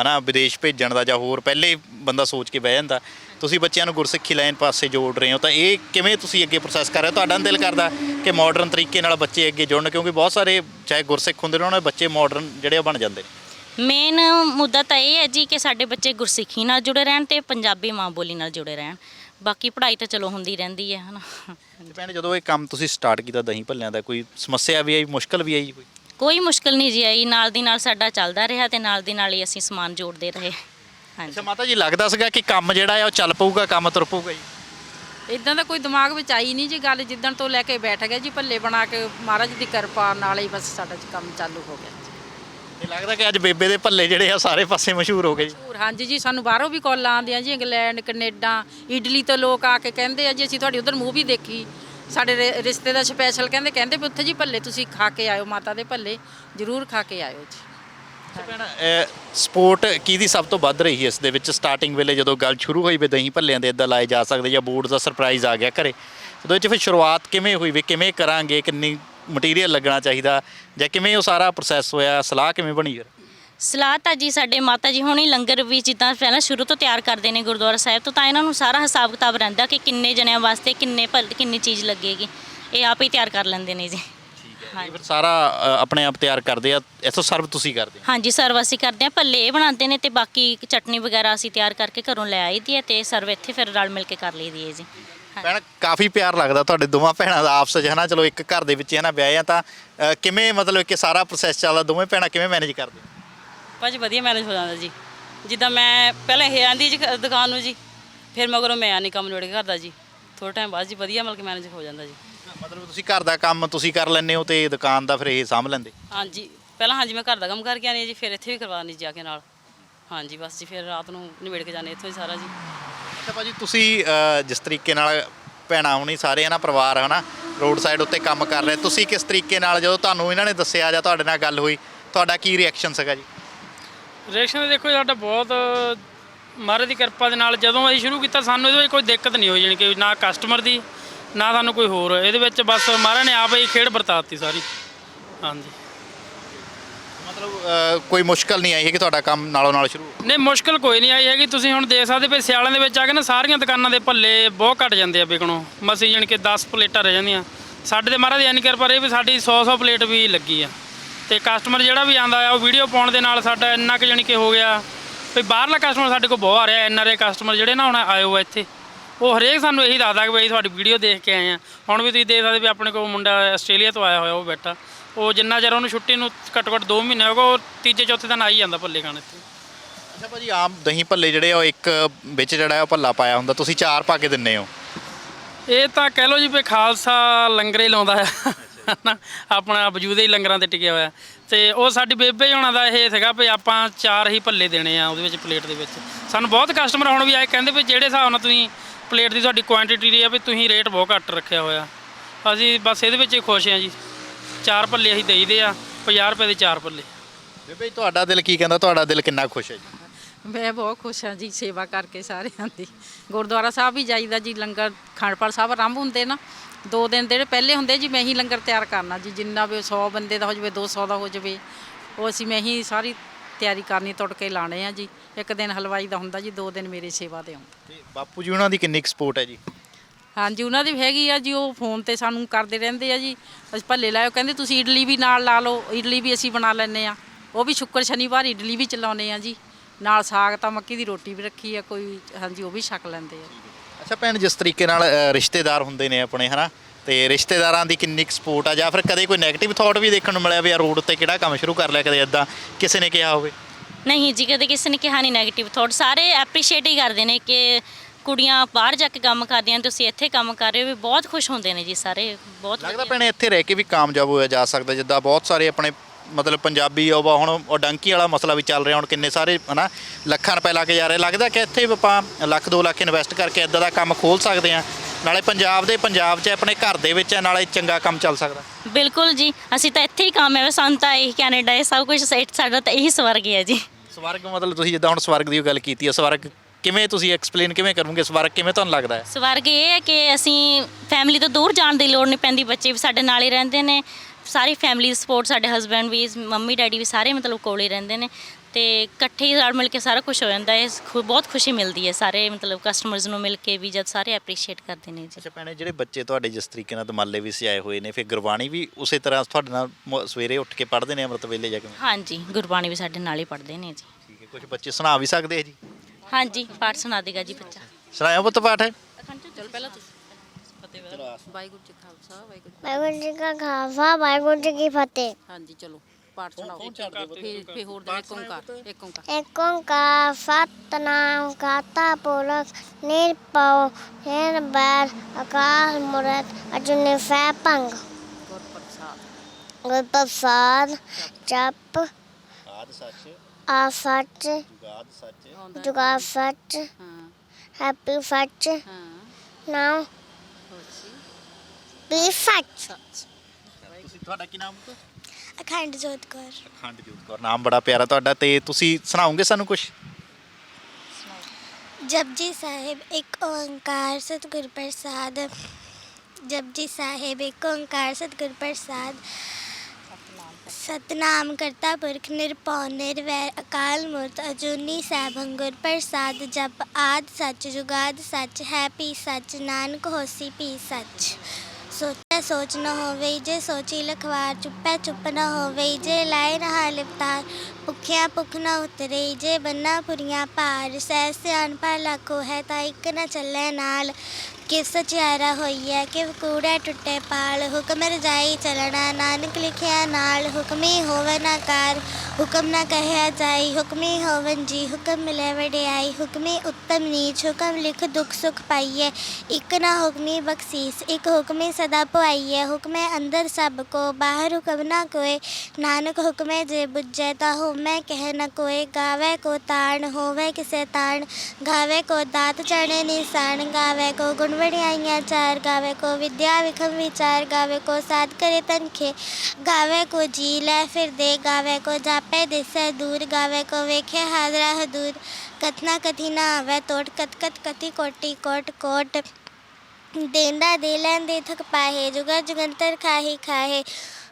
ਹਨਾ ਵਿਦੇਸ਼ ਭੇਜਣ ਦਾ ਜਾਂ ਹੋਰ ਪਹਿਲੇ ਬੰਦਾ ਸੋਚ ਕੇ ਬਹਿ ਜਾਂਦਾ। ਤੁਸੀਂ ਬੱਚਿਆਂ ਨੂੰ ਗੁਰਸਿੱਖੀ ਲਾਈਨ ਪਾਸੇ ਜੋੜ ਰਹੇ ਹੋ ਤਾਂ ਇਹ ਕਿਵੇਂ ਤੁਸੀਂ ਅੱਗੇ ਪ੍ਰੋਸੈਸ ਕਰ ਰਹੇ ਹੋ? ਤੁਹਾਡਾ ਦਿਲ ਕਰਦਾ ਕਿ ਮਾਡਰਨ ਤਰੀਕੇ ਨਾਲ ਬੱਚੇ ਅੱਗੇ ਜੁੜਨ ਕਿਉਂਕਿ ਬਹੁਤ ਸਾਰੇ ਚਾਹੇ ਗੁਰਸਿੱਖ ਹੁੰਦੇ ਨੇ ਉਹਨਾਂ ਦੇ ਬੱਚੇ ਮਾਡਰਨ ਜਿਹੜੇ ਬਣ ਜਾਂਦੇ ਨੇ। ਮੇਨ ਮੁੱਦਾ ਤਾਂ ਇਹ ਹੈ ਜੀ ਕਿ ਸਾਡੇ ਬੱਚੇ ਗੁਰਸਿੱਖੀ ਨਾਲ ਜੁੜੇ ਰਹਿਣ ਤੇ ਪੰਜਾਬੀ ਮਾਂ ਬੋਲੀ ਨਾਲ ਜੁੜੇ ਰਹਿਣ। ਬਾਕੀ ਪੜ੍ਹਾਈ ਤਾਂ ਚਲੋ ਹੁੰਦੀ ਰਹਿੰਦੀ ਹੈ ਹਨਾ। ਤੇ ਭੈਣੇ ਜਦੋਂ ਇਹ ਕੰਮ ਤੁਸੀਂ ਸਟਾਰਟ ਕੀਤਾ ਦਹੀਂ ਭੱਲਿਆਂ ਦਾ ਕੋਈ ਸਮੱਸਿਆ ਵੀ ਆਈ ਮੁਸ਼ਕਲ ਵੀ ਆਈ ਕੋਈ? ਕੋਈ ਮੁਸ਼ਕਲ ਨਹੀਂ ਜੀ ਆਈ। ਨਾਲ ਦੀ ਨਾਲ ਸਾਡਾ ਚੱਲਦਾ ਰਿਹਾ ਤੇ ਨਾਲ ਦੀ ਨਾਲ ਹੀ ਅਸੀਂ ਸਮਾਨ ਜੋੜਦੇ ਰਹੇ। ਹਾਂਜੀ। ਅੱਛਾ ਮਾਤਾ ਜੀ ਲੱਗਦਾ ਸੀਗਾ ਕਿ ਕੰਮ ਜਿਹੜਾ ਆ ਉਹ ਚੱਲ ਪਊਗਾ ਕੰਮ ਤੁਰ ਪਊਗਾ ਜੀ? ਇਦਾਂ ਦਾ ਕੋਈ ਦਿਮਾਗ ਵਿੱਚ ਆਈ ਨਹੀਂ ਜੀ ਗੱਲ। ਜਿੱਦਣ ਤੋਂ ਲੈ ਕੇ ਬੈਠ ਗਏ ਜੀ ਭੱਲੇ ਬਣਾ ਕੇ ਮਹਾਰਾਜ ਦੀ ਕਿਰਪਾ ਨਾਲ ਹੀ ਬਸ ਸਾਡਾ ਜੀ ਕੰਮ ਚਾਲੂ ਹੋ ਗਿਆ। ਇਹ ਲੱਗਦਾ ਕਿ ਅੱਜ ਬੇਬੇ ਦੇ ਭੱਲੇ ਜਿਹੜੇ ਆ ਸਾਰੇ ਪਾਸੇ ਮਸ਼ਹੂਰ ਹੋ ਗਏ ਜੀ। ਮਸ਼ਹੂਰ ਹਾਂਜੀ ਜੀ ਸਾਨੂੰ ਬਾਹਰੋਂ ਵੀ ਕਾਲਾਂ ਆਉਂਦੀਆਂ ਜੀ ਇੰਗਲੈਂਡ ਕੈਨੇਡਾ ਇਟਲੀ ਤੋਂ ਲੋਕ ਆ ਕੇ ਕਹਿੰਦੇ ਆ ਜੀ ਅਸੀਂ ਤੁਹਾਡੀ ਉਧਰ ਮੂਵੀ ਦੇਖੀ। ਸਾਡੇ ਰਿ- ਰਿਸ਼ਤੇ ਦਾ ਸਪੈਸ਼ਲ ਕਹਿੰਦੇ ਕਹਿੰਦੇ ਵੀ ਉੱਥੇ ਜੀ ਭੱਲੇ ਤੁਸੀਂ ਖਾ ਕੇ ਆਇਓ ਮਾਤਾ ਦੇ ਭੱਲੇ ਜ਼ਰੂਰ ਖਾ ਕੇ ਆਇਓ ਜੀ। ਸਪੋਰਟ ਕਿਹਦੀ ਸਭ ਤੋਂ ਵੱਧ ਰਹੀ ਹੈ ਇਸ ਦੇ ਵਿੱਚ? ਸਟਾਰਟਿੰਗ ਵੇਲੇ ਜਦੋਂ ਗੱਲ ਸ਼ੁਰੂ ਹੋਈ ਵੀ ਦਹੀਂ ਭੱਲਿਆਂ ਦੇ ਇਦਾਂ ਲਾਏ ਜਾ ਸਕਦੇ ਜਾਂ ਬੋਰਡ ਦਾ ਸਰਪ੍ਰਾਈਜ਼ ਆ ਗਿਆ ਘਰੇ ਉਹਦੇ ਵਿੱਚ ਫਿਰ ਸ਼ੁਰੂਆਤ ਕਿਵੇਂ ਹੋਈ ਵੀ ਕਿਵੇਂ ਕਰਾਂਗੇ ਕਿੰਨੀ ਮਟੀਰੀਅਲ ਲੱਗਣਾ ਚਾਹੀਦਾ ਜਾਂ ਕਿਵੇਂ ਉਹ ਸਾਰਾ ਪ੍ਰੋਸੈਸ ਹੋਇਆ ਸਲਾਹ ਕਿਵੇਂ ਬਣੀ ਫਿਰ? ਸਲਾਹ ਤਾਂ ਜੀ ਸਾਡੇ ਮਾਤਾ ਜੀ ਹੁਣੀ ਲੰਗਰ ਵੀ ਜਿੱਦਾਂ ਪਹਿਲਾਂ ਸ਼ੁਰੂ ਤੋਂ ਤਿਆਰ ਕਰਦੇ ਨੇ ਗੁਰਦੁਆਰਾ ਸਾਹਿਬ ਤੋਂ ਤਾਂ ਇਹਨਾਂ ਨੂੰ ਸਾਰਾ ਹਿਸਾਬ ਕਿਤਾਬ ਰਹਿੰਦਾ ਕਿ ਕਿੰਨੇ ਜਣਿਆਂ ਵਾਸਤੇ ਕਿੰਨੇ ਭਲ ਕਿੰਨੀ ਚੀਜ਼ ਲੱਗੇਗੀ। ਇਹ ਆਪ ਹੀ ਤਿਆਰ ਕਰ ਲੈਂਦੇ ਨੇ ਜੀ। ਇਹ ਫਿਰ ਸਾਰਾ ਅ, ਆਪਣੇ ਆਪ ਤਿਆਰ ਕਰਦੇ ਆ ਇਥੋਂ ਸਰਵ ਤੁਸੀਂ ਕਰਦੇ ਹੋ? ਹਾਂਜੀ ਸਰਵ ਅਸੀਂ ਕਰਦੇ ਹਾਂ ਭੱਲੇ ਇਹ ਬਣਾਉਂਦੇ ਨੇ ਤੇ ਬਾਕੀ ਚਟਨੀ ਵਗੈਰਾ ਅਸੀਂ ਤਿਆਰ ਕਰਕੇ ਘਰੋਂ ਲੈ ਆਈਦੀ ਹੈ ਤੇ ਸਰਵ ਇੱਥੇ ਫਿਰ ਰਲ ਮਿਲ ਕੇ ਕਰ ਲਈਦੀ ਹੈ ਜੀ। ਭੈਣ ਕਾਫੀ ਪਿਆਰ ਲੱਗਦਾ ਤੁਹਾਡੇ ਦੋਵਾਂ ਭੈਣਾਂ ਦਾ ਆਪਸ 'ਚ ਹੈ ਨਾ ਚਲੋ ਇੱਕ ਘਰ ਦੇ ਵਿੱਚ ਹੈ ਨਾ ਵਿਆਹ ਆ ਤਾਂ ਅ, ਕਿਵੇਂ ਮਤਲਬ ਕਿ ਸਾਰਾ ਪ੍ਰੋਸੈਸ ਚੱਲਦਾ? ਦੋਵੇਂ ਭੈਣਾਂ ਕਿਵੇਂ ਮੈਨੇਜ ਕਰਦੇ? ਭਾਜੀ ਵਧੀਆ ਮੈਨੇਜ ਹੋ ਜਾਂਦਾ ਜੀ। ਜਿੱਦਾਂ ਮੈਂ ਪਹਿਲਾਂ ਇਹ ਆਂਦੀ ਜੀ ਦੁਕਾਨ ਨੂੰ ਜੀ ਫਿਰ ਮਗਰੋਂ ਮੈਂ ਆਨੀ ਕੰਮ ਨਿਬੜ ਕੇ ਕਰਦਾ ਜੀ। ਥੋੜਾ ਟਾਈਮ ਬਾਅਦ ਜੀ ਵਧੀਆ ਮਤਲਬ ਕਿ ਮੈਨੇਜ ਹੋ ਜਾਂਦਾ ਜੀ। ਮਤਲਬ ਤੁਸੀਂ ਘਰ ਦਾ ਕੰਮ ਤੁਸੀਂ ਕਰ ਲੈਂਦੇ ਹੋ ਤੇ ਦੁਕਾਨ ਦਾ ਫਿਰ ਇਹ ਸਾਂਭ ਲੈਂਦੇ? ਹਾਂਜੀ। ਪਹਿਲਾਂ ਹਾਂਜੀ ਮੈਂ ਘਰ ਦਾ ਕੰਮ ਕਰਕੇ ਆਨੀ ਜੀ ਫਿਰ ਇੱਥੇ ਵੀ ਕਰਵਾਉਣੀ ਜਾ ਕੇ ਨਾਲ। ਹਾਂਜੀ ਬਸ ਜੀ ਫਿਰ ਰਾਤ ਨੂੰ ਨਿਬੜ ਕੇ ਜਾਂਦੇ ਇੱਥੋਂ ਹੀ ਸਾਰਾ ਜੀ। ਅੱਛਾ ਭਾਜੀ ਤੁਸੀਂ ਅ, ਜਿਸ ਤਰੀਕੇ ਨਾਲ ਭੈਣਾਂ ਹੋਣੀ ਸਾਰੇ ਹਨਾ ਪਰਿਵਾਰ ਹਨਾ ਰੋਡ ਸਾਈਡ ਉੱਤੇ ਕੰਮ ਕਰ ਰਹੇ ਤੁਸੀਂ ਕਿਸ ਤਰੀਕੇ ਨਾਲ ਜਦੋਂ ਤੁਹਾਨੂੰ ਇਹਨਾਂ ਨੇ ਦੱਸਿਆ ਜਾਂ ਤੁਹਾਡੇ ਨਾਲ ਗੱਲ ਹੋਈ ਤੁਹਾਡਾ ਕੀ ਰਿਐਕਸ਼ਨ ਸੀਗਾ ਜੀ? ਰਿਐਕਸ਼ਨ ਦੇਖੋ ਸਾਡਾ ਬਹੁਤ ਮਹਾਰਾਜ ਦੀ ਕਿਰਪਾ ਦੇ ਨਾਲ ਜਦੋਂ ਅਸੀਂ ਸ਼ੁਰੂ ਕੀਤਾ ਸਾਨੂੰ ਇਹਦੇ ਵਿੱਚ ਕੋਈ ਦਿੱਕਤ ਨਹੀਂ ਹੋਈ ਜਾਣੀ ਕਿ ਨਾ ਕਸਟਮਰ ਦੀ ਨਾ ਸਾਨੂੰ ਕੋਈ ਹੋਰ। ਇਹਦੇ ਵਿੱਚ ਬਸ ਮਹਾਰਾਜ ਨੇ ਆਪ ਹੀ ਖੇਡ ਵਰਤਾਤੀ ਸਾਰੀ। ਹਾਂਜੀ। ਮਤਲਬ ਅ, ਕੋਈ ਮੁਸ਼ਕਲ ਨਹੀਂ ਆਈ ਹੈ ਕਿ ਤੁਹਾਡਾ ਕੰਮ ਨਾਲੋਂ ਨਾਲ ਸ਼ੁਰੂ? ਹੋ ਨਹੀਂ ਮੁਸ਼ਕਲ ਕੋਈ ਨਹੀਂ ਆਈ ਹੈਗੀ। ਤੁਸੀਂ ਹੁਣ ਦੇਖ ਸਕਦੇ ਵੀ ਸਿਆਲਾਂ ਦੇ ਵਿੱਚ ਆ ਕੇ ਨਾ ਸਾਰੀਆਂ ਦੁਕਾਨਾਂ ਦੇ ਭੱਲੇ ਬਹੁਤ ਘਟ ਜਾਂਦੇ ਆ ਵਿਕਣੋਂ। ਮਸੀਂ ਜਾਣੀ ਕਿ 10 ਪਲੇਟਾਂ ਰਹਿ ਜਾਂਦੀਆਂ। ਸਾਡੇ ਦੇ ਮਹਾਰਾਜ ਦੀ ਐਨੀ ਕਿਰਪਾ ਰਹੀ ਵੀ ਸਾਡੀ 100-100 ਪਲੇਟ ਵੀ ਲੱਗੀ ਆ। ਤੇ ਕਸਟਮਰ ਜਿਹੜਾ ਵੀ ਆਂਦਾ ਆ ਉਹ ਵੀਡੀਓ ਪਾਉਣ ਦੇ ਨਾਲ ਸਾਡਾ ਇੰਨਾ ਕੁ ਜਾਣੀ ਕਿ ਹੋ ਗਿਆ। ਵੀ ਬਾਹਰਲਾ ਕਸਟਮਰ ਸਾਡੇ ਕੋਲ ਬਹੁਤ ਆ ਰਿਹਾ ਐਨ ਆਰ ਆਈ ਕਸਟਮਰ ਜਿਹੜੇ ਨਾ ਹੁਣ ਆਏ ਹੋ ਇੱਥੇ। ਉਹ ਹਰੇਕ ਸਾਨੂੰ ਇਹੀ ਦੱਸਦਾ ਕਿ ਬਈ ਤੁਹਾਡੀ ਵੀਡੀਓ ਦੇਖ ਕੇ ਆਏ ਆ। ਹੁਣ ਵੀ ਤੁਸੀਂ ਦੇਖ ਸਕਦੇ ਵੀ ਆਪਣੇ ਕੋਲ ਮੁੰਡਾ ਆਸਟ੍ਰੇਲੀਆ ਤੋਂ ਆਇਆ ਹੋਇਆ ਉਹ ਬੈਠਾ। ਉਹ ਜਿੰਨਾ ਚਿਰ ਉਹਨੂੰ ਛੁੱਟੀ ਨੂੰ ਘੱਟੋ ਘੱਟ 2 ਮਹੀਨੇ ਹੋ ਗਏ ਉਹ ਤੀਜੇ ਚੌਥੇ ਦਿਨ ਆ ਹੀ ਜਾਂਦਾ ਭੱਲੇ ਖਾਣ ਇੱਥੇ। ਅੱਛਾ ਭਾਜੀ ਆਮ ਦਹੀਂ ਭੱਲੇ ਜਿਹੜੇ ਆ ਉਹ ਇੱਕ ਵਿੱਚ ਜਿਹੜਾ ਹੈ ਉਹ ਭੱਲਾ ਪਾਇਆ ਹੁੰਦਾ। ਤੁਸੀਂ ਚਾਰ ਪਾ ਕੇ ਦਿੰਨੇ ਹੋ। ਇਹ ਤਾਂ ਕਹਿ ਲਓ ਜੀ ਵੀ ਖਾਲਸਾ ਲੰਗਰ ਲਾਉਂਦਾ ਹੈ। ਨਾ ਆਪਣਾ ਵਜੂਦੇ ਹੀ ਲੰਗਰਾਂ ਤੇ ਟਿਕਿਆ ਹੋਇਆ। ਤੇ ਉਹ ਸਾਡੀ ਬੇਬੇ ਹੋਣਾ ਦਾ ਇਹ ਸੀਗਾ ਵੀ ਆਪਾਂ ਚਾਰ ਹੀ ਭੱਲੇ ਦੇਣੇ ਆ ਉਹਦੇ ਵਿੱਚ ਪਲੇਟ ਦੇ ਵਿੱਚ। ਸਾਨੂੰ ਬਹੁਤ ਕਸਟਮਰ ਹੁਣ ਵੀ ਆਏ ਕਹਿੰਦੇ ਵੀ ਜਿਹੜੇ ਹਿਸਾਬ ਨਾਲ ਤੁਸੀਂ ਪਲੇਟ ਦੀ ਤੁਹਾਡੀ ਕੁਆਂਟੀਟੀ ਦੀ ਆ ਵੀ ਤੁਸੀਂ ਰੇਟ ਬਹੁਤ ਘੱਟ ਰੱਖਿਆ ਹੋਇਆ। ਅਸੀਂ ਬਸ ਇਹਦੇ ਵਿੱਚ ਹੀ ਖੁਸ਼ ਹਾਂ ਜੀ। ਚਾਰ ਭੱਲੇ ਅਸੀਂ ਦੇਈਦੇ ਆ 50 ਰੁਪਏ ਦੇ ਚਾਰ ਭੱਲੇ ਬੇਬੇ ਜੀ, ਤੁਹਾਡਾ ਦਿਲ ਕੀ ਕਹਿੰਦਾ? ਤੁਹਾਡਾ ਦਿਲ ਕਿੰਨਾ ਖੁਸ਼ ਹੈ ਜੀ? ਮੈਂ ਬਹੁਤ ਖੁਸ਼ ਹਾਂ ਜੀ ਸੇਵਾ ਕਰਕੇ ਸਾਰਿਆਂ ਦੀ। ਗੁਰਦੁਆਰਾ ਸਾਹਿਬ ਵੀ ਜਾਈਦਾ ਜੀ ਲੰਗਰ ਖਾਨਪਾਲ ਸਾਹਿਬ ਆਰੰਭ ਹੁੰਦੇ ਨਾ। ਦੋ ਦਿਨ ਜਿਹੜੇ ਪਹਿਲੇ ਹੁੰਦੇ ਜੀ ਮੈਂ ਹੀ ਲੰਗਰ ਤਿਆਰ ਕਰਨਾ ਜੀ ਜਿੰਨਾ ਵੀ 100 ਬੰਦੇ ਦਾ ਹੋ ਜਾਵੇ 200 ਦਾ ਹੋ ਜਾਵੇ ਉਹ ਅਸੀਂ ਮੈਂ ਹੀ ਸਾਰੀ ਤਿਆਰੀ ਕਰਨੀ ਤੁੜਕੇ ਲਾਣੇ ਆ ਜੀ। ਇੱਕ ਦਿਨ ਹਲਵਾਈ ਦਾ ਹੁੰਦਾ ਜੀ ਦੋ ਦਿਨ ਮੇਰੀ ਸੇਵਾ ਦੇ ਆਉਂਦੇ। ਤੇ ਬਾਪੂ ਜੀ ਉਹਨਾਂ ਦੀ ਕਿੰਨੀ ਸਪੋਰਟ ਹੈ ਜੀ? ਹਾਂਜੀ ਉਹਨਾਂ ਦੀ ਹੈਗੀ ਆ ਜੀ ਉਹ ਫੋਨ ਤੇ ਸਾਨੂੰ ਕਰਦੇ ਰਹਿੰਦੇ ਆ ਜੀ। ਅਸੀਂ ਭੱਲੇ ਲਾਇਓ ਕਹਿੰਦੇ ਤੁਸੀਂ ਇਡਲੀ ਵੀ ਨਾਲ ਲਾ ਲਓ ਇਡਲੀ ਵੀ ਅਸੀਂ ਬਣਾ ਲੈਂਦੇ ਆ। ਉਹ ਵੀ ਸ਼ੁੱਕਰ ਸ਼ਨੀਵਾਰ ਇਡਲੀ ਵੀ ਚਲਾਉਂਦੇ ਆ ਜੀ। ਨਾਲ ਸਾਗ ਤਾਂ ਮੱਕੀ ਦੀ ਰੋਟੀ ਵੀ ਰੱਖੀ ਆ ਕੋਈ ਹਾਂਜੀ ਉਹ ਵੀ ਛਕ ਲੈਂਦੇ ਆ। ਅੱਛਾ ਭੈਣ ਜਿਸ ਤਰੀਕੇ ਨਾਲ ਅ, ਰਿਸ਼ਤੇਦਾਰ ਹੁੰਦੇ ਨੇ ਆਪਣੇ ਹਨਾ? ਤੇ ਰਿਸ਼ਤੇਦਾਰਾਂ ਦੀ ਕਿੰਨੀ ਸਪੋਰਟ ਆ ਜਾਂ ਫਿਰ ਕਦੇ ਕੋਈ 네ਗੇਟਿਵ ਥਾਟ ਵੀ ਦੇਖਣ ਨੂੰ ਮਿਲਿਆ ਵੀ ਆ ਰੋਡ ਉੱਤੇ ਕਿਹੜਾ ਕੰਮ ਸ਼ੁਰੂ ਕਰ ਲਿਆ ਕਦੇ ਇਦਾਂ ਕਿਸੇ ਨੇ ਕਿਹਾ ਹੋਵੇ? ਨਹੀਂ ਜੀ ਕਦੇ ਕਿਸੇ ਨੇ ਕਿਹਾ ਨਹੀਂ 네ਗੇਟਿਵ ਥੋਟ ਸਾਰੇ ਐਪਰੀਸ਼ੀਏਟ ਹੀ ਕਰਦੇ ਨੇ ਕਿ ਕੁੜੀਆਂ ਬਾਹਰ ਜਾ ਕੇ ਕੰਮ ਕਰਦੀਆਂ ਤੁਸੀਂ ਇੱਥੇ ਕੰਮ ਕਰ ਰਹੇ ਹੋ ਵੀ ਬਹੁਤ ਖੁਸ਼ ਹੁੰਦੇ ਨੇ ਜੀ ਸਾਰੇ ਬਹੁਤ ਲੱਗਦਾ। ਭੈਣੇ ਇੱਥੇ ਰਹਿ ਕੇ ਵੀ ਕਾਮਯਾਬ ਹੋਇਆ ਜਾ ਸਕਦਾ ਜਿੱਦਾਂ ਬਹੁਤ ਸਾਰੇ ਆਪਣੇ ਮਤਲਬ ਪੰਜਾਬੀ ਯੁਵਾ ਹੁਣ ਉਹ ਡੰਕੀ ਵਾਲਾ ਮਸਲਾ ਵੀ ਚੱਲ ਰਿਹਾ ਹੁਣ ਕਿੰਨੇ ਸਾਰੇ ਹਨਾ ਲੱਖਾਂ ਰੁਪਏ ਲਾ ਕੇ ਜਾ ਰਹੇ ਲੱਗਦਾ ਕਿ ਇੱਥੇ ਵੀ ਆਪਾਂ ਲੱਖ 2 ਲੱਖ ਇਨਵੈਸਟ ਕਰਕੇ ਇਦਾਂ ਦਾ ਕੰਮ ਖੋਲ ਸਕਦੇ ਆ ਨਾਲੇ ਪੰਜਾਬ ਦੇ ਪੰਜਾਬ 'ਚ ਆਪਣੇ ਘਰ ਦੇ ਵਿੱਚ ਹੈ, ਨਾਲੇ ਚੰਗਾ ਕੰਮ ਚੱਲ ਸਕਦਾ ਬਿਲਕੁਲ ਜੀ ਅਸੀਂ ਤਾਂ ਇੱਥੇ ਹੀ ਕਾਮਯਾਬ ਹਾਂ ਸਾਨੂੰ ਤਾਂ ਇਹ ਕੈਨੇਡਾ ਇਹ ਸਭ ਕੁਝ ਸਾਡਾ ਤਾਂ ਇਹੀ ਸਵਰਗ ਹੈ ਜੀ ਸਵਰਗ ਮਤਲਬ ਤੁਸੀਂ ਜਿੱਦਾਂ ਹੁਣ ਸਵਰਗ ਦੀ ਗੱਲ ਕੀਤੀ ਹੈ ਸਵਰਗ ਕਿਵੇਂ ਤੁਸੀਂ ਐਕਸਪਲੇਨ ਕਿਵੇਂ ਕਰੋਗੇ? ਸਵਰਗ ਕਿਵੇਂ ਤੁਹਾਨੂੰ ਲੱਗਦਾ ਹੈ? ਸਵਰਗ ਇਹ ਹੈ ਕਿ ਅਸੀਂ ਫੈਮਿਲੀ ਤੋਂ ਦੂਰ ਜਾਣ ਦੀ ਲੋੜ ਨਹੀਂ ਪੈਂਦੀ ਬੱਚੇ ਵੀ ਸਾਡੇ ਨਾਲ ਹੀ ਰਹਿੰਦੇ ਨੇ ਸਾਰੀ ਫੈਮਿਲੀ ਸਪੋਰਟ ਸਾਡੇ ਹਸਬੈਂਡ ਵੀ ਮੰਮੀ ਡੈਡੀ ਵੀ ਸਾਰੇ ਮਤਲਬ ਕੋਲੇ ਰਹਿੰਦੇ ਨੇ ਤੇ ਇਕੱਠੇ ਹੀ ਰਲ ਮਿਲ ਕੇ ਸਾਰਾ ਕੁਝ ਹੋ ਜਾਂਦਾ ਹੈ ਖੁ- ਬਹੁਤ ਖੁਸ਼ੀ ਮਿਲਦੀ ਹੈ ਸਾਰੇ ਮਤਲਬ ਕਸਟਮਰਸ ਨੂੰ ਮਿਲ ਕੇ ਵੀ ਜਦ ਸਾਰੇ ਐਪਰੀਸ਼ੀਏਟ ਕਰਦੇ ਨੇ ਜੀ। ਅੱਛਾ ਭੈਣੇ ਜਿਹੜੇ ਬੱਚੇ ਤੁਹਾਡੇ ਜਿਸ ਤਰੀਕੇ ਨਾਲ ਦਮਾਲੇ ਵੀ ਸਜਾਏ ਹੋਏ ਨੇ ਫਿਰ ਗੁਰਬਾਣੀ ਵੀ ਉਸੇ ਤਰ੍ਹਾਂ ਤੁਹਾਡੇ ਨਾਲ ਮ- ਸਵੇਰੇ ਉੱਠ ਕੇ ਪੜ੍ਹਦੇ ਨੇ ਅੰਮ੍ਰਿਤ ਵੇਲੇ ਜਾ ਕੇ? ਹਾਂਜੀ ਗੁਰਬਾਣੀ ਵੀ ਸਾਡੇ ਨਾਲ ਹੀ ਪੜ੍ਹਦੇ ਨੇ ਜੀ। ਠੀਕ ਹੈ ਕੁਝ ਬੱਚੇ ਸੁਣਾ ਵੀ ਸਕਦੇ ਆ ਜੀ? ਹਾਂਜੀ ਪਾਠ ਸੁਣਾ ਦੇਗਾ ਜੀ ਬੱਚਾ। ਸੁਣਾਇਓ ਪੁੱਤ ਪਾਠ? ਹੈ ਚਲ ਪਹਿਲਾਂ ਤੁਸੀਂ ਫਤਿਹ ਵਾਹਿਗੁਰੂ ਜੀ ਕਾ ਖਾਲਸਾ ਵਾਹਿਗੁਰੂ ਵਾਹਿਗੁਰੂ ਜੀ ਕਾ ਖਾਲਸਾ ਵਾਹਿਗੁਰੂ ਜੀ ਕੀ ਫਤਿਹ। ਹਾਂਜੀ ਚਲੋ ਪਾਠ ਸੁਣਾਓ। ਫਿਰ ਫਿਰ ਹੋਰ ਦੇ ਇੱਕ ਓੰਕਾਰ ਇੱਕ ਓੰਕਾਰ। ਏਕ ਓੰਕਾਰ ਸਤਨਾਮ ਕਰਤਾ ਪੁਰਖ ਨਿਰਭਉ ਨਿਰਵੈਰ ਅਕਾਲ ਮੂਰਤ ਅਜੂਨੀ ਫੈ ਭੰਗ। ਗੁਰ ਪ੍ਰਸਾਦ ਗੁਰ ਪ੍ਰਸਾਦ ਜਪ। ਆਦ ਸੱਚ। ਆ ਸੱਚ। ਜੁਗਾਦ ਸੱਚ। ਜੁਗਾ ਸੱਚ। ਹਾਂ। ਹੈਪੀ ਸੱਚ। ਹਾਂ। ਨਾਉ। ਸੱਚ। ਸੱਚ। ਤੁਸੀਂ ਤੁਹਾਡਾ ਕੀ ਨਾਮ ਹੈ ਅਖੰਡ ਜੋਤ ਕੌਰ। ਅਖੰਡ ਜੋਤ ਕੌਰ। ਨਾਮ ਬੜਾ ਪਿਆਰਾ ਤੁਹਾਡਾ ਤੇ ਤੁਸੀਂ ਸੁਣਾਓਗੇ ਸਾਨੂੰ ਕੁਝ ਜਪਜੀ ਸਾਹਿਬ ਇੱਕ ਓੰਕਾਰ ਸਤਿਗੁਰ ਪ੍ਰਸਾਦ। ਜਪਜੀ ਸਾਹਿਬ ਇੱਕ ਓੰਕਾਰ ਸਤਿਗੁਰ ਪ੍ਰਸਾਦ। ਸਤਨਾਮ ਕਰਤਾ ਪੁਰਖ ਨਿਰਭਉ, ਨਿਰਵੈਰ ਅਕਾਲ ਮੂਰਤ, ਅਜੂਨੀ ਸੈਭੰ ਗੁਰ ਪ੍ਰਸਾਦ, ਜਪ ਆਦ ਸੱਚ, ਜੁਗਾਦ ਸੱਚ, ਹੈ ਪੀ ਸੱਚ, ਨਾਨਕ ਹੋਸੀ ਪੀ ਸੱਚ। ਸੋਚੈ ਸੋਚ ਨ ਹੋਵੇ ਜੇ ਸੋਚੀ ਲਖਵਾਰ, ਚੁੱਪੈ ਚੁੱਪ ਨ ਹੋਵੇ ਜੇ ਲਾਏ ਰਹਾ ਲਿਪਤਾਰ ਭੁਖਿਆ ਭੁਖ ਨ ਉਤਰੇ ਜੇ ਬੰਨਾ ਪੁਰੀਆਂ ਭਾਰ ਸਹਿ ਸਿਆਣ ਪਾ ਲਾਖੋ ਹੈ ਤਾਂ ਇੱਕ ਨ ਚੱਲੇ ਨਾਲ। ਕਿਸ ਸਚਿਆਰਾ ਹੋਈਐ ਕਿ ਕੂੜਾ ਟੁੱਟੇ ਪਾਲ, ਹੁਕਮ ਰਜਾਈ ਚਲਣਾ ਨਾਨਕ ਲਿਖਿਆ ਨਾਲ, ਹੁਕਮੀ ਹੋਵੇ ਨਾ ਕਾਰ, ਹੁਕਮ ਨਾ ਕਹਿਆ ਜਾਈ, ਹੁਕਮੀ ਹੋਵਨ ਜੀ, ਹੁਕਮ ਮਿਲੇ ਵਡਿਆਈ, ਹੁਕਮੀ ਉੱਤਮ ਨੀਚ, ਹੁਕਮ ਲਿਖ ਦੁਖ ਸੁਖ ਪਾਈਐ ਇੱਕ ਨਾ ਹੁਕਮੀ ਬਖਸ਼ੀਸ, ਇੱਕ ਹੁਕਮੀ ਸਦਾ ਪੁਆਈਐ ਹੁਕਮੇ ਅੰਦਰ ਸਭ ਕੋ, ਬਾਹਰ ਹੁਕਮ ਨਾ ਕੋਏ, ਨਾਨਕ ਹੁਕਮੇ ਜੇ ਬੁੱਝੈ, ਤਾ ਮੈਂ ਕਹਿ ਨ ਕੋਏ, ਗਾਵੇ ਕੋ ਤਾਣ, ਹੋਵੇ ਕਿਸੇ ਤਾਣ, ਗਾਵੇ ਕੋ ਦਾਤ, ਚੜ੍ਹੇ ਨਿਸ਼ਾਨ, ਗਾਵੇ ਕੋ ਗੁਣ ਵਡਿਆਈਆਂ ਚਾਰ ਗਾਵੇ ਕੋ ਵਿਦਿਆ ਵਿਖਮ ਵਿਚਾਰ ਗਾਵੇ ਕੋ ਸਾਧ ਕਰੇ ਤਨਖੇ ਗਾਵੇ ਕੋ ਜੀ ਲੈ ਫਿਰ ਦੇ ਗਾਵੇ ਕੋ ਜਾਪੇ ਦਿਸੈ ਦੂਰ ਗਾਵੇ ਕੋ ਵੇਖੇ ਹਾਜ਼ਰਾ ਹਦੂਰ ਕਤਨਾ ਕਥੀ ਨਾ ਆਵੇ ਤੋਟ ਕਤ ਕਤ ਕਤੀ ਕੋਟੀ ਕੋਟ ਕੋਟ ਦੇਂਦਾ ਦੇ ਲੈਂਦੇ ਥਕ ਪਾਹੇ ਜੁਗਾ ਜੁਗੰਤਰ ਖਾਹੀ ਖਾਹੇ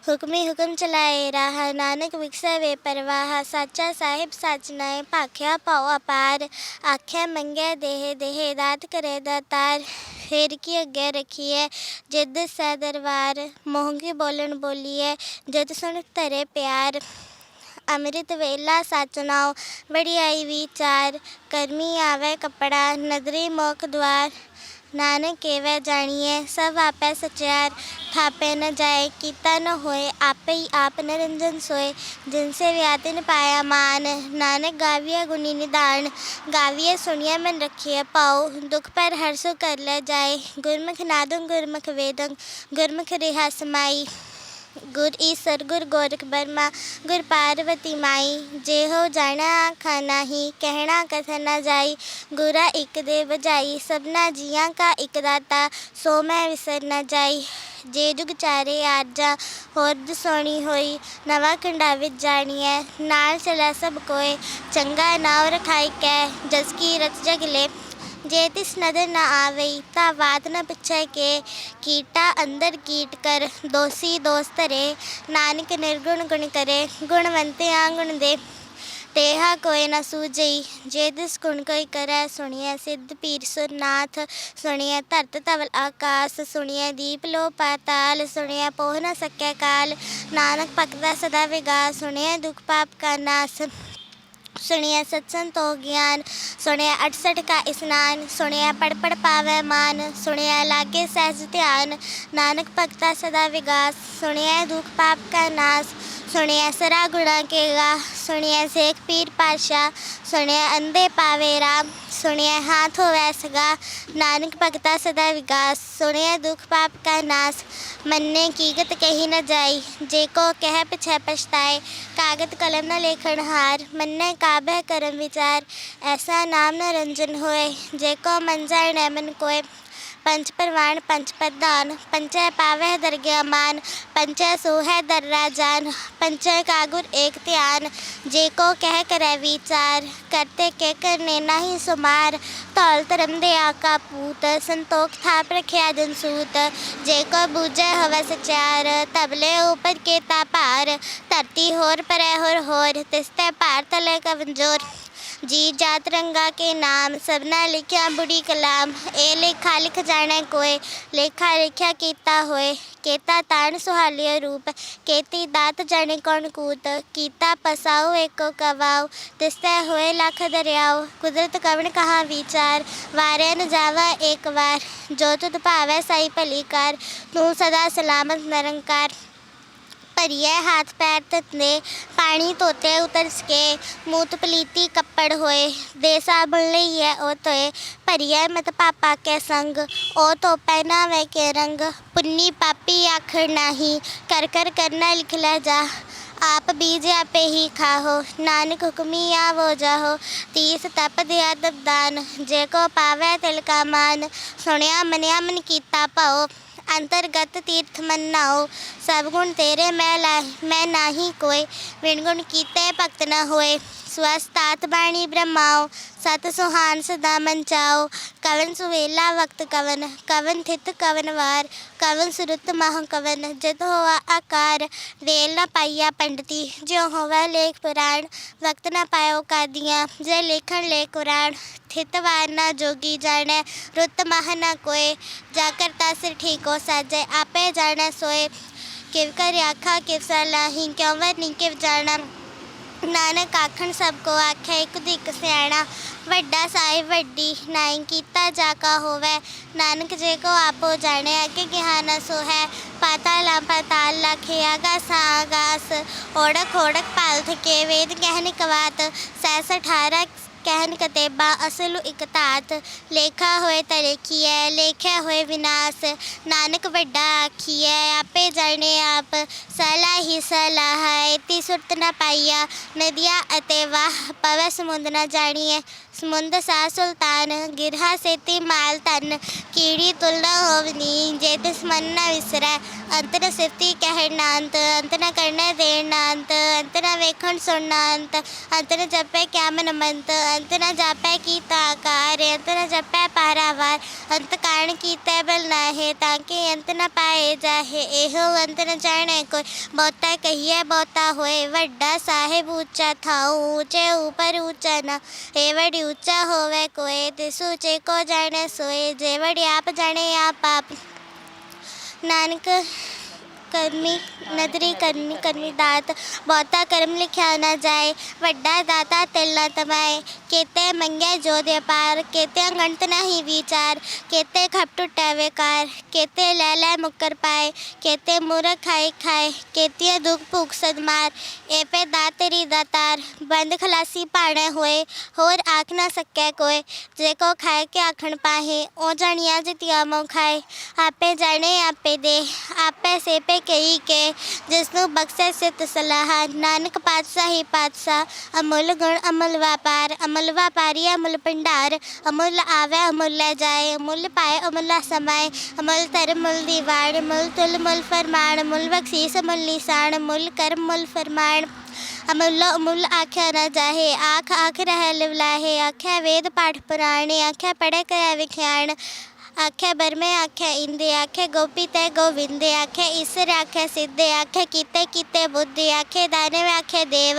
ਹੁਕਮੀ ਹੁਕਮ ਚਲਾਏ, ਰਾਹ ਨਾਨਕ ਵਿਖਸੇ ਵੇ ਪਰਵਾਹ, ਸਾਚਾ ਸਾਹਿਬ ਸੱਚ ਨਾਏ, ਭਾਖਿਆ ਪਾਉ ਅਪਾਰ, ਆਖਿਆ ਮੰਗੇ ਦੇਹ ਦੇਹ ਦਾਤ ਕਰੇ ਦਾਤਾਰ, ਫੇਰ ਕੀ ਅੱਗੇ ਰਖੀਏ ਜਿੱਦ ਸੈ ਦਰਬਾਰ ਮੋਹੰਗੀ ਬੋਲਣ ਬੋਲੀਏ ਜਦ ਸੁਣ ਧਰੇ ਪਿਆਰ, ਅੰਮ੍ਰਿਤ ਵੇਲਾ ਸਚ ਨਾਉ, ਵਡਿਆਈ ਵਿਚਾਰ, ਕਰਮੀ ਆਵੇ ਕਪੜਾ, ਨਦਰੀ ਮੋਖ ਦਵਾਰ ਨਾਨਕ ਕੇਵੇ ਜਾਣੀਏ ਸਭ ਆਪੈ ਸਚਿਆਰ। ਥਾਪੇ ਨ ਜਾਏ, ਕੀਤਾ ਨ ਹੋਏ, ਆਪੇ ਹੀ ਆਪ ਨਿਰੰਜਨ ਸੋਏ। ਜਿਨ ਸੇ ਵਿਆਤਿਨ ਪਾਇਆ ਮਾਨ, ਨਾਨਕ ਗਾਵੀਏ ਗੁਣੀ ਨਿਦਾਨ। ਗਾਵੀਏ ਸੁਣੀਏ ਮਨ ਰਖੀਏ ਪਾਉ ਦੁਖ ਪਰ ਹਰਸੁ ਕਰ ਲੈ ਜਾਏ। ਗੁਰਮੁਖ ਨਾਦੰ ਗੁਰਮੁਖ ਵੇਦੰ, ਗੁਰਮੁਖ ਰਿਹਾ ਸਮਾਈ। ਗੁਰ ਈਸਰ ਗੁਰ ਗੋਰਖ ਬਰਮਾ, ਗੁਰ ਪਾਰਵਤੀ ਮਾਈ ਜੇ ਹੋ ਜਾਣਾ ਆਖਾ ਨਹੀਂ, ਕਹਿਣਾ ਕਥਨ ਨਾ ਜਾਈ, ਗੁਰਾ ਇੱਕ ਦੇ ਬਜਾਈ ਸਭਨਾ ਜੀਆਂ ਕਾ ਇੱਕ ਦਾਤਾ, ਸੋ ਮੈਂ ਵਿਸਰ ਨਾ ਜਾਈ। ਜੇ ਜੁਗ ਚਾਰੇ ਆਰਜਾ, ਹੋਰ ਦਸੋਣੀ ਹੋਈ, ਨਵਾਂ ਕੰਡਾ ਵਿੱਚ ਜਾਣੀ ਹੈ ਨਾਲ ਚਲਾ ਸਭ ਕੋਏ, ਚੰਗਾ ਨਾਮ ਰਖਾਈ ਕੈ ਜਸ ਕੀ ਰਤ ਜਗ ਜੇ ਤਿਸ ਨਦਰ ਨਾ ਆਵਈ ਤਾਂ ਬਾਤ ਨ ਪਿਛੈ ਕੇ ਕੀਟਾ ਅੰਦਰ ਕੀਟ ਕਰ, ਦੋਸੀ ਦੋਸ ਧਰੇ, ਨਾਨਕ ਨਿਰਗੁਣ ਗੁਣ ਕਰੇ ਗੁਣਵੰਤੇ ਆ ਗੁਣ ਦੇ, ਤੇਹਾ ਕੋਈ ਨ ਸੂਝਈ, ਜੇ ਦਿਸ ਗੁਣ ਕੋਈ ਕਰੈ ਸੁਣੀਐ ਸਿੱਧ ਪੀਰ ਸੁਰਨਾਥ, ਸੁਣੀਐ ਧਰਤ ਧਵਲ ਆਕਾਸ, ਸੁਣੀਐ ਦੀਪ ਲੋ ਪਾਤਾਲ, ਸੁਣੀਐ ਪੋਹ ਨ ਸਕੈ ਕਾਲ, ਨਾਨਕ ਭਗਤਾ ਸਦਾ ਵਿਗਾਸ, ਸੁਣੀਐ ਦੁਖ ਪਾਪ ਕਾ ਨਾਸ। ਸੁਣਿਆ ਸਤਸੰਗ ਤੋਂ ਗਿਆਨ, ਸੁਣਿਆ 68 ਕਾ ਇਸਨਾਨ, ਸੁਣਿਆ ਪੜ ਪੜ ਪਾਵੈ ਮਾਨ, ਸੁਣਿਆ ਲਾਗੇ ਸਹਿਜ ਧਿਆਨ, ਨਾਨਕ ਭਗਤਾ ਸਦਾ ਵਿਗਾਸ, ਸੁਣਿਆ ਦੁਖ ਪਾਪ ਕਾ ਨਾਸ ਸੁਣਿਆ ਸਰਾ ਗੁਣਾ ਕੇ ਗਾ ਸੁਣਿਆ ਸੇਖ ਪੀਰ ਪਾਸ਼ਾ ਸੁਣਿਆ ਅੰਧੇ ਪਾਵੇ ਰਾਮ, ਸੁਣਿਆ ਹਾਥ ਹੋਵੈ ਸਗਾ, ਨਾਨਕ ਭਗਤਾ ਸਦਾ ਵਿਗਾਸ, ਸੁਣਿਆ ਦੁਖ ਪਾਪ ਕਾ ਨਾਸ, ਮੰਨੇ ਕੀਗਤ ਕਹੀ ਨਾ ਜਾਈ, ਜੇ ਕੋ ਕਹਿ ਪਿਛੈ ਪਛਤਾਏ, ਕਾਗਤ ਕਲਮ ਨਾ ਲੇਖਣ ਹਾਰ, ਮੰਨੇ ਕਾਬਹਿ ਕਰਮ ਵਿਚਾਰ, ਐਸਾ ਨਾਮ ਨਾ ਰੰਜਨ ਹੋਏ, ਜੇ ਕੋ ਮਨ ਜਾਏ ਮਨ ਕੋਏ ਪੰਚ ਪਰਵਾਨ ਪੰਚ ਪ੍ਰਧਾਨ ਪੰਚੈ ਪਾਵੈ ਦਰਗਿਆ ਮਾਨ ਪੰਚੈ ਸੋਹੈ ਦਰ ਰਾਜਾਨ ਪੰਚੈ ਕਾਗੁਰ ਏਕ ਧਿਆਨ ਜੇ ਕੋ ਕਹਿ ਕਰੈ ਵਿਚਾਰ ਕਰਤੇ ਕੇ ਕਰਨੇ ਨਹੀਂ ਸੁਮਾਰ ਧੌਲ ਧਰਮ ਦੇ ਆਕਾ ਪੂਤ ਸੰਤੋਖ ਥਾਪ ਰਖਿਆ ਜਨ ਸੂਤ ਜੇ ਕੋ ਬੂਝੈ ਹਵੈ ਸਚਾਰ ਤਬਲੇ ਉਪਰ ਕੇ ਤਾ ਭਾਰ ਧਰਤੀ ਹੋਰ ਪਰੈ ਹੋਰ ਜੀ ਜਾਤ ਰੰਗਾ ਕੇ ਨਾਮ, ਸਭਨਾ ਲਿਖਿਆ ਬੁੜੀ ਕਲਾਮ। ਇਹ ਲੇਖਾ ਲਿਖ ਜਾਣੈ ਕੋਏ, ਲੇਖਾ ਲਿਖਿਆ ਕੀਤਾ ਹੋਏ। ਕੇਤਾ ਤਾਣ ਸੁਹਾਲਿਆ ਰੂਪ, ਕੇਤੀ ਦਾਤ ਜਾਣੇ ਕੌਣ ਕੂਤ। ਕੀਤਾ ਪਸਾਉ ਏਕੋ ਕਵਾਉ ਤਿਸਤੇ ਹੋਏ ਲੱਖ ਦਰਿਆਉ ਕੁਦਰਤ ਕਵਣ ਕਹਾ ਵਿਚਾਰ ਵਾਰਿਆ ਨ ਜਾਵਾ ਏਕ ਵਾਰ। ਜੋ ਤੁਧ ਭਾਵੈ ਸਾਈ ਭਲੀ ਕਰ, ਤੂੰ ਸਦਾ ਸਲਾਮਤ ਨਿਰੰਕਾਰ। ਭਰੀਏ ਹੱਥ ਪੈਰ ਧਤਨੇ, ਪਾਣੀ ਧੋਤੇ, ਉਤਰ ਸਕੇ, ਮੂਤ ਪਲੀਤੀ, ਕੱਪੜ ਹੋਏ ਦੇ ਸਾਬਣ ਹੈ ਉਹ ਤੋਏ ਭਰੀਏ ਮਤ ਪਾਪਾ ਕੇ ਸੰਗ, ਉਹ ਤੋਂ ਪਹਿਨਾਵੇ ਕੇ ਰੰਗ, ਪੁੰਨੀ ਪਾਪੀ ਆਖਰ ਨਹੀਂ, ਕਰ ਕਰ ਕਰਨਾ ਲਿਖ ਲੈ ਜਾ, ਆਪ ਬੀਜ ਆਪੇ ਹੀ ਖਾਹੋ, ਨਾਨਕ ਹੁਕਮੀ ਆਵੋ ਜਾਹੋ, ਤੀਸ ਤਪ ਦਿਆ ਦਬਦਾਨ, ਜੇ ਕੋ ਪਾਵੇ ਤਿਲ ਕਾ ਮਾਨ, ਸੁਣਿਆ ਮਨਿਆ ਮਨ ਕੀਤਾ ਭਾਓ ਅੰਤਰਗਤ ਤੀਰਥ ਮੰਨਾਓ। ਸਭ ਗੁਣ ਤੇਰੇ, ਮੈਂ ਲਾ, ਮੈਂ ਨਾਹੀ ਕੋਏ। ਵਿਣ ਗੁਣ ਕੀਤੇ ਭਗਤ ਨ ਹੋਏ। ਸਵਸਤਾਤ ਬਾਣੀ ਬ੍ਰਹਮਾਓ। ਸਤ ਸੁਹਾਨ ਸਦਾ ਮਨ ਚਾਓ ਕਵਨ ਸੁਵੇਲਾ ਵਕਤ ਕਵਨ ਕਵਨ ਥਿਤ ਕਵਨ ਵਾਰ, ਕਵਨ ਸੁਰਤ ਮਹ ਕਵਨ ਜਤ ਹੋਆ ਆਕਾਰ, ਵੇਲ ਨ ਪਾਈਆ ਪੰਡਤੀ, ਜਿਉ ਹੋਵੇ ਲੇਖ ਪੁਰਾਣ, ਵਕਤ ਨਾ ਪਾਇਓ ਕਾਦੀਆਂ, ਜੇ ਲੇਖਣ ਲੈ ਕੁਰਾਨ, ਥਿਤ ਵਾਰ ਨਾ ਜੋਗੀ ਜਾਣੈ, ਰੁੱਤ ਮਹ ਨਾ ਕੋਏ, ਜਾ ਕਰਤਾ ਸਿਰ ਠੀਕ ਹੋ ਸਾਜੈ, ਆਪੇ ਜਾਣੈ ਸੋਏ, ਕਿਵ ਕਰ ਆਖਾ ਕਿਵ ਸਲਾਹੀ ਕਿਉ ਵਰ ਨੀ ਕਿਵ ਜਾਣਾ, ਨਾਨਕ ਆਖਣ ਸਭ ਕੋ ਆਖਿਆ ਇੱਕ ਦਿਕ ਸਿਆਣਾ ਵੱਡਾ ਸਾਹਿਬ, ਵੱਡੀ ਨਾਇ ਕੀਤਾ ਜਾਕਾ ਹੋਵੇ। ਨਾਨਕ ਜੇ ਕੋ ਆਪੋ ਜਾਣੇ, ਅਗੇ ਗਿਆਨ ਸੋ ਹੈ ਪਾਤਾਲਾ ਪਾਤਾਲ ਲਖੇ ਆਗਾਸ। ਓੜਕ ਓੜਕ ਪਾਲਥ ਕੇ ਵੇਦ ਕਹਿਨ ਕਵਾਤ। ਸੈਸ 18 ਕਹਿਨ ਕਤੇਬਾ, ਅਸਲੁ ਇਕ ਧਾਤ। ਲੇਖਾ ਹੋਏ ਤਲੇਖੀਐ ਲੇਖਿਆ ਹੋਏ ਵਿਨਾਸ਼। ਨਾਨਕ ਵੱਡਾ ਆਖੀਐ, ਆਪੇ ਜਾਣੇ ਆਪ। ਸਲਾ ਹੀ ਸਲਾਹ ਇਤੀ ਸੁਰਤ ਨਾ ਪਾਈਆ। ਨਦੀਆਂ ਅਤੇ ਵਾਹ ਪਵੈ ਸਮੁੰਦ ਨਾ ਜਾਣੀਐ। ਸਮੁੰਦ ਸਾ ਸੁਲਤਾਨ, ਗਿਰਹਾ ਸੇਤੀ ਮਾਲ ਤਨ ਕੀੜੀ ਤੁਲਨਾ ਹੋਵਨੀ ਜੇ ਤਿਸ ਮਨ ਨ ਵਿਸਰੈ ਅੰਤਰ ਸਿਫਤੀ ਕਹਿ ਨਾਂਤ, ਅੰਤ ਨ ਕਰਨਾ ਦੇਣ ਨਾਂਤ, ਅੰਤ ਨ ਵੇਖਣ ਸੁਣਨਾ ਅੰਤ ਅੰਤ ਨ ਜਪੈ ਕਿਆ ਮਨ ਮੰਤ, ਅੰਤ ਨ ਜਾਪੈ ਕੀ ਤਾਕਾਰ ਅੰਤ ਨ ਜਪੈ ਪਾਰਾਵਾਰ, ਅੰਤ ਕਾਣ ਕੀਤੈ ਬਲ ਨਾਹੇ, ਤਾਂ ਕਿ ਅੰਤ ਨ ਪਾਏ ਜਾਹੇ, ਇਹੋ ਅੰਤ ਨ ਜਾਣੈ ਕੋਈ, ਬਹੁਤਾ ਕਹੀਏ ਬਹੁਤਾ ਹੋਏ, ਵੱਡਾ ਸਾਹਿਬ ਉੱਚਾ ਥਾਉ, ਉੱਚੇ ਉਪਰ ਉੱਚਾ ਨਾ, ਇਹ ਵੜੀ ਉੱਚਾ ਹੋਵੇ ਕੋਏ ਤੇ ਸੂਚੇ ਕੋ ਜਾਣੇ, ਸੋਏ ਜੇ ਵੜੀ ਆਪ ਜਾਣੇ ਆਪ ਆਪ। ਨਾਨਕ ਕਰਮੀ ਨਦਰੀ ਕਰਮੀ ਕਰਮੀ ਦਾਤ ਬਹੁਤਾ ਕਰਮ ਲਿਖਿਆ ਨਾ ਜਾਏ ਵੱਡਾ ਦਾਤਾ ਤਿਲ ਨਾ ਤਮਾਏ ਕੇਤੇ ਮੰਗੇ ਜੋ ਦੇ ਪਾਰ ਕੇਤੇ ਅੰਗੰਤ ਨਹੀਂ ਵਿਚਾਰ ਕੇਤੇ ਖਪ ਟੁੱਟੈ ਵੇਕਾਰ ਕੇਤੇ ਲੈ ਲੈ ਮੁਕਰ ਪਾਏ ਕੇਤੇ ਮੁਰਖ ਖਾਏ ਖਾਏ ਕੇਤੇ ਦੁਖ ਭੁਖ ਸਦਮਾਰ ਏਪੇ ਦਾਤਰੀ ਦਾਤਾਰ ਬੰਦ ਖਲਾਸੀ ਪਾਣੇ ਹੋਏ ਹੋਰ ਆਖ ਨਾ ਸਕੈ ਕੋਏ ਜੇ ਕੋ ਖਾਏ ਕੇ ਆਖਣ ਪਾਹੇ ਉਹ ਜਾਣੀਆਂ ਜਿਤਿਆ ਮੋ ਖਾਏ ਆਪੇ ਜਾਣੇ ਆਪੇ ਦੇ ਆਪੇ ਸੇਪੇ ਸੱਚੇ ਕਈ ਕੇ ਜਿਸ ਨੂੰ ਬਖਸ਼ੇ ਸਿਤ ਸਲਾਹ, ਨਾਨਕ ਪਾਤਸ਼ਾਹ ਹੀ ਪਾਤਸ਼ਾਹ, ਅਮੁੱਲ ਗੁਣ, ਅਮੁੱਲ ਵਪਾਰ, ਅਮੁੱਲ ਵਪਾਰੀ, ਅਮੁੱਲ ਭੰਡਾਰ, ਅਮੁੱਲ ਆਵੇ, ਅਮੁੱਲ ਲੈ ਜਾਏ, ਅਮੁੱਲ ਪਾਏ, ਅਮੁੱਲ ਸਮਾਏ, ਅਮੁੱਲ ਧਰਮ ਮੁੱਲ ਦੀਵਾਨ ਮੁੱਲ ਤੁਲ ਮੁੱਲ ਫਰਮਾਨ ਮੁੱਲ ਬਖਸ਼ੀਸ ਮੁੱਲ ਨਿਸ਼ਾਨ ਮੁੱਲ ਕਰਮ ਮੁੱਲ ਫਰਮਾਨ। ਅਮੁੱਲ ਅਮੁੱਲ ਆਖਿਆ ਨਾ ਜਾਹੇ, ਆਖ ਆਖ ਰਹਿ ਲਿਵਲਾਹੇ, ਆਖਿਆ ਵੇਦ ਪਾਠ ਪੁਰਾਣੇ, ਆਖਿਆ ਪੜ੍ਹੇ ਕਰਿਆ ਵਿਖਿਆਣ। ਆਖੇ ਬਰਮੇ, ਆਖੇ ਇੰਦੇ, ਆਖੇ ਗੋਪੀ ਤੈ ਗੋਵਿੰਦੇ, ਆਖੇ ਈਸਰ, ਆਖੇ ਸਿੱਧੇ, ਆਖੇ ਕੀਤੇ ਕੀਤੇ ਬੁੱਧੀ, ਆਖੇ ਦਾਨਵ, ਆਖੇ ਦੇਵ,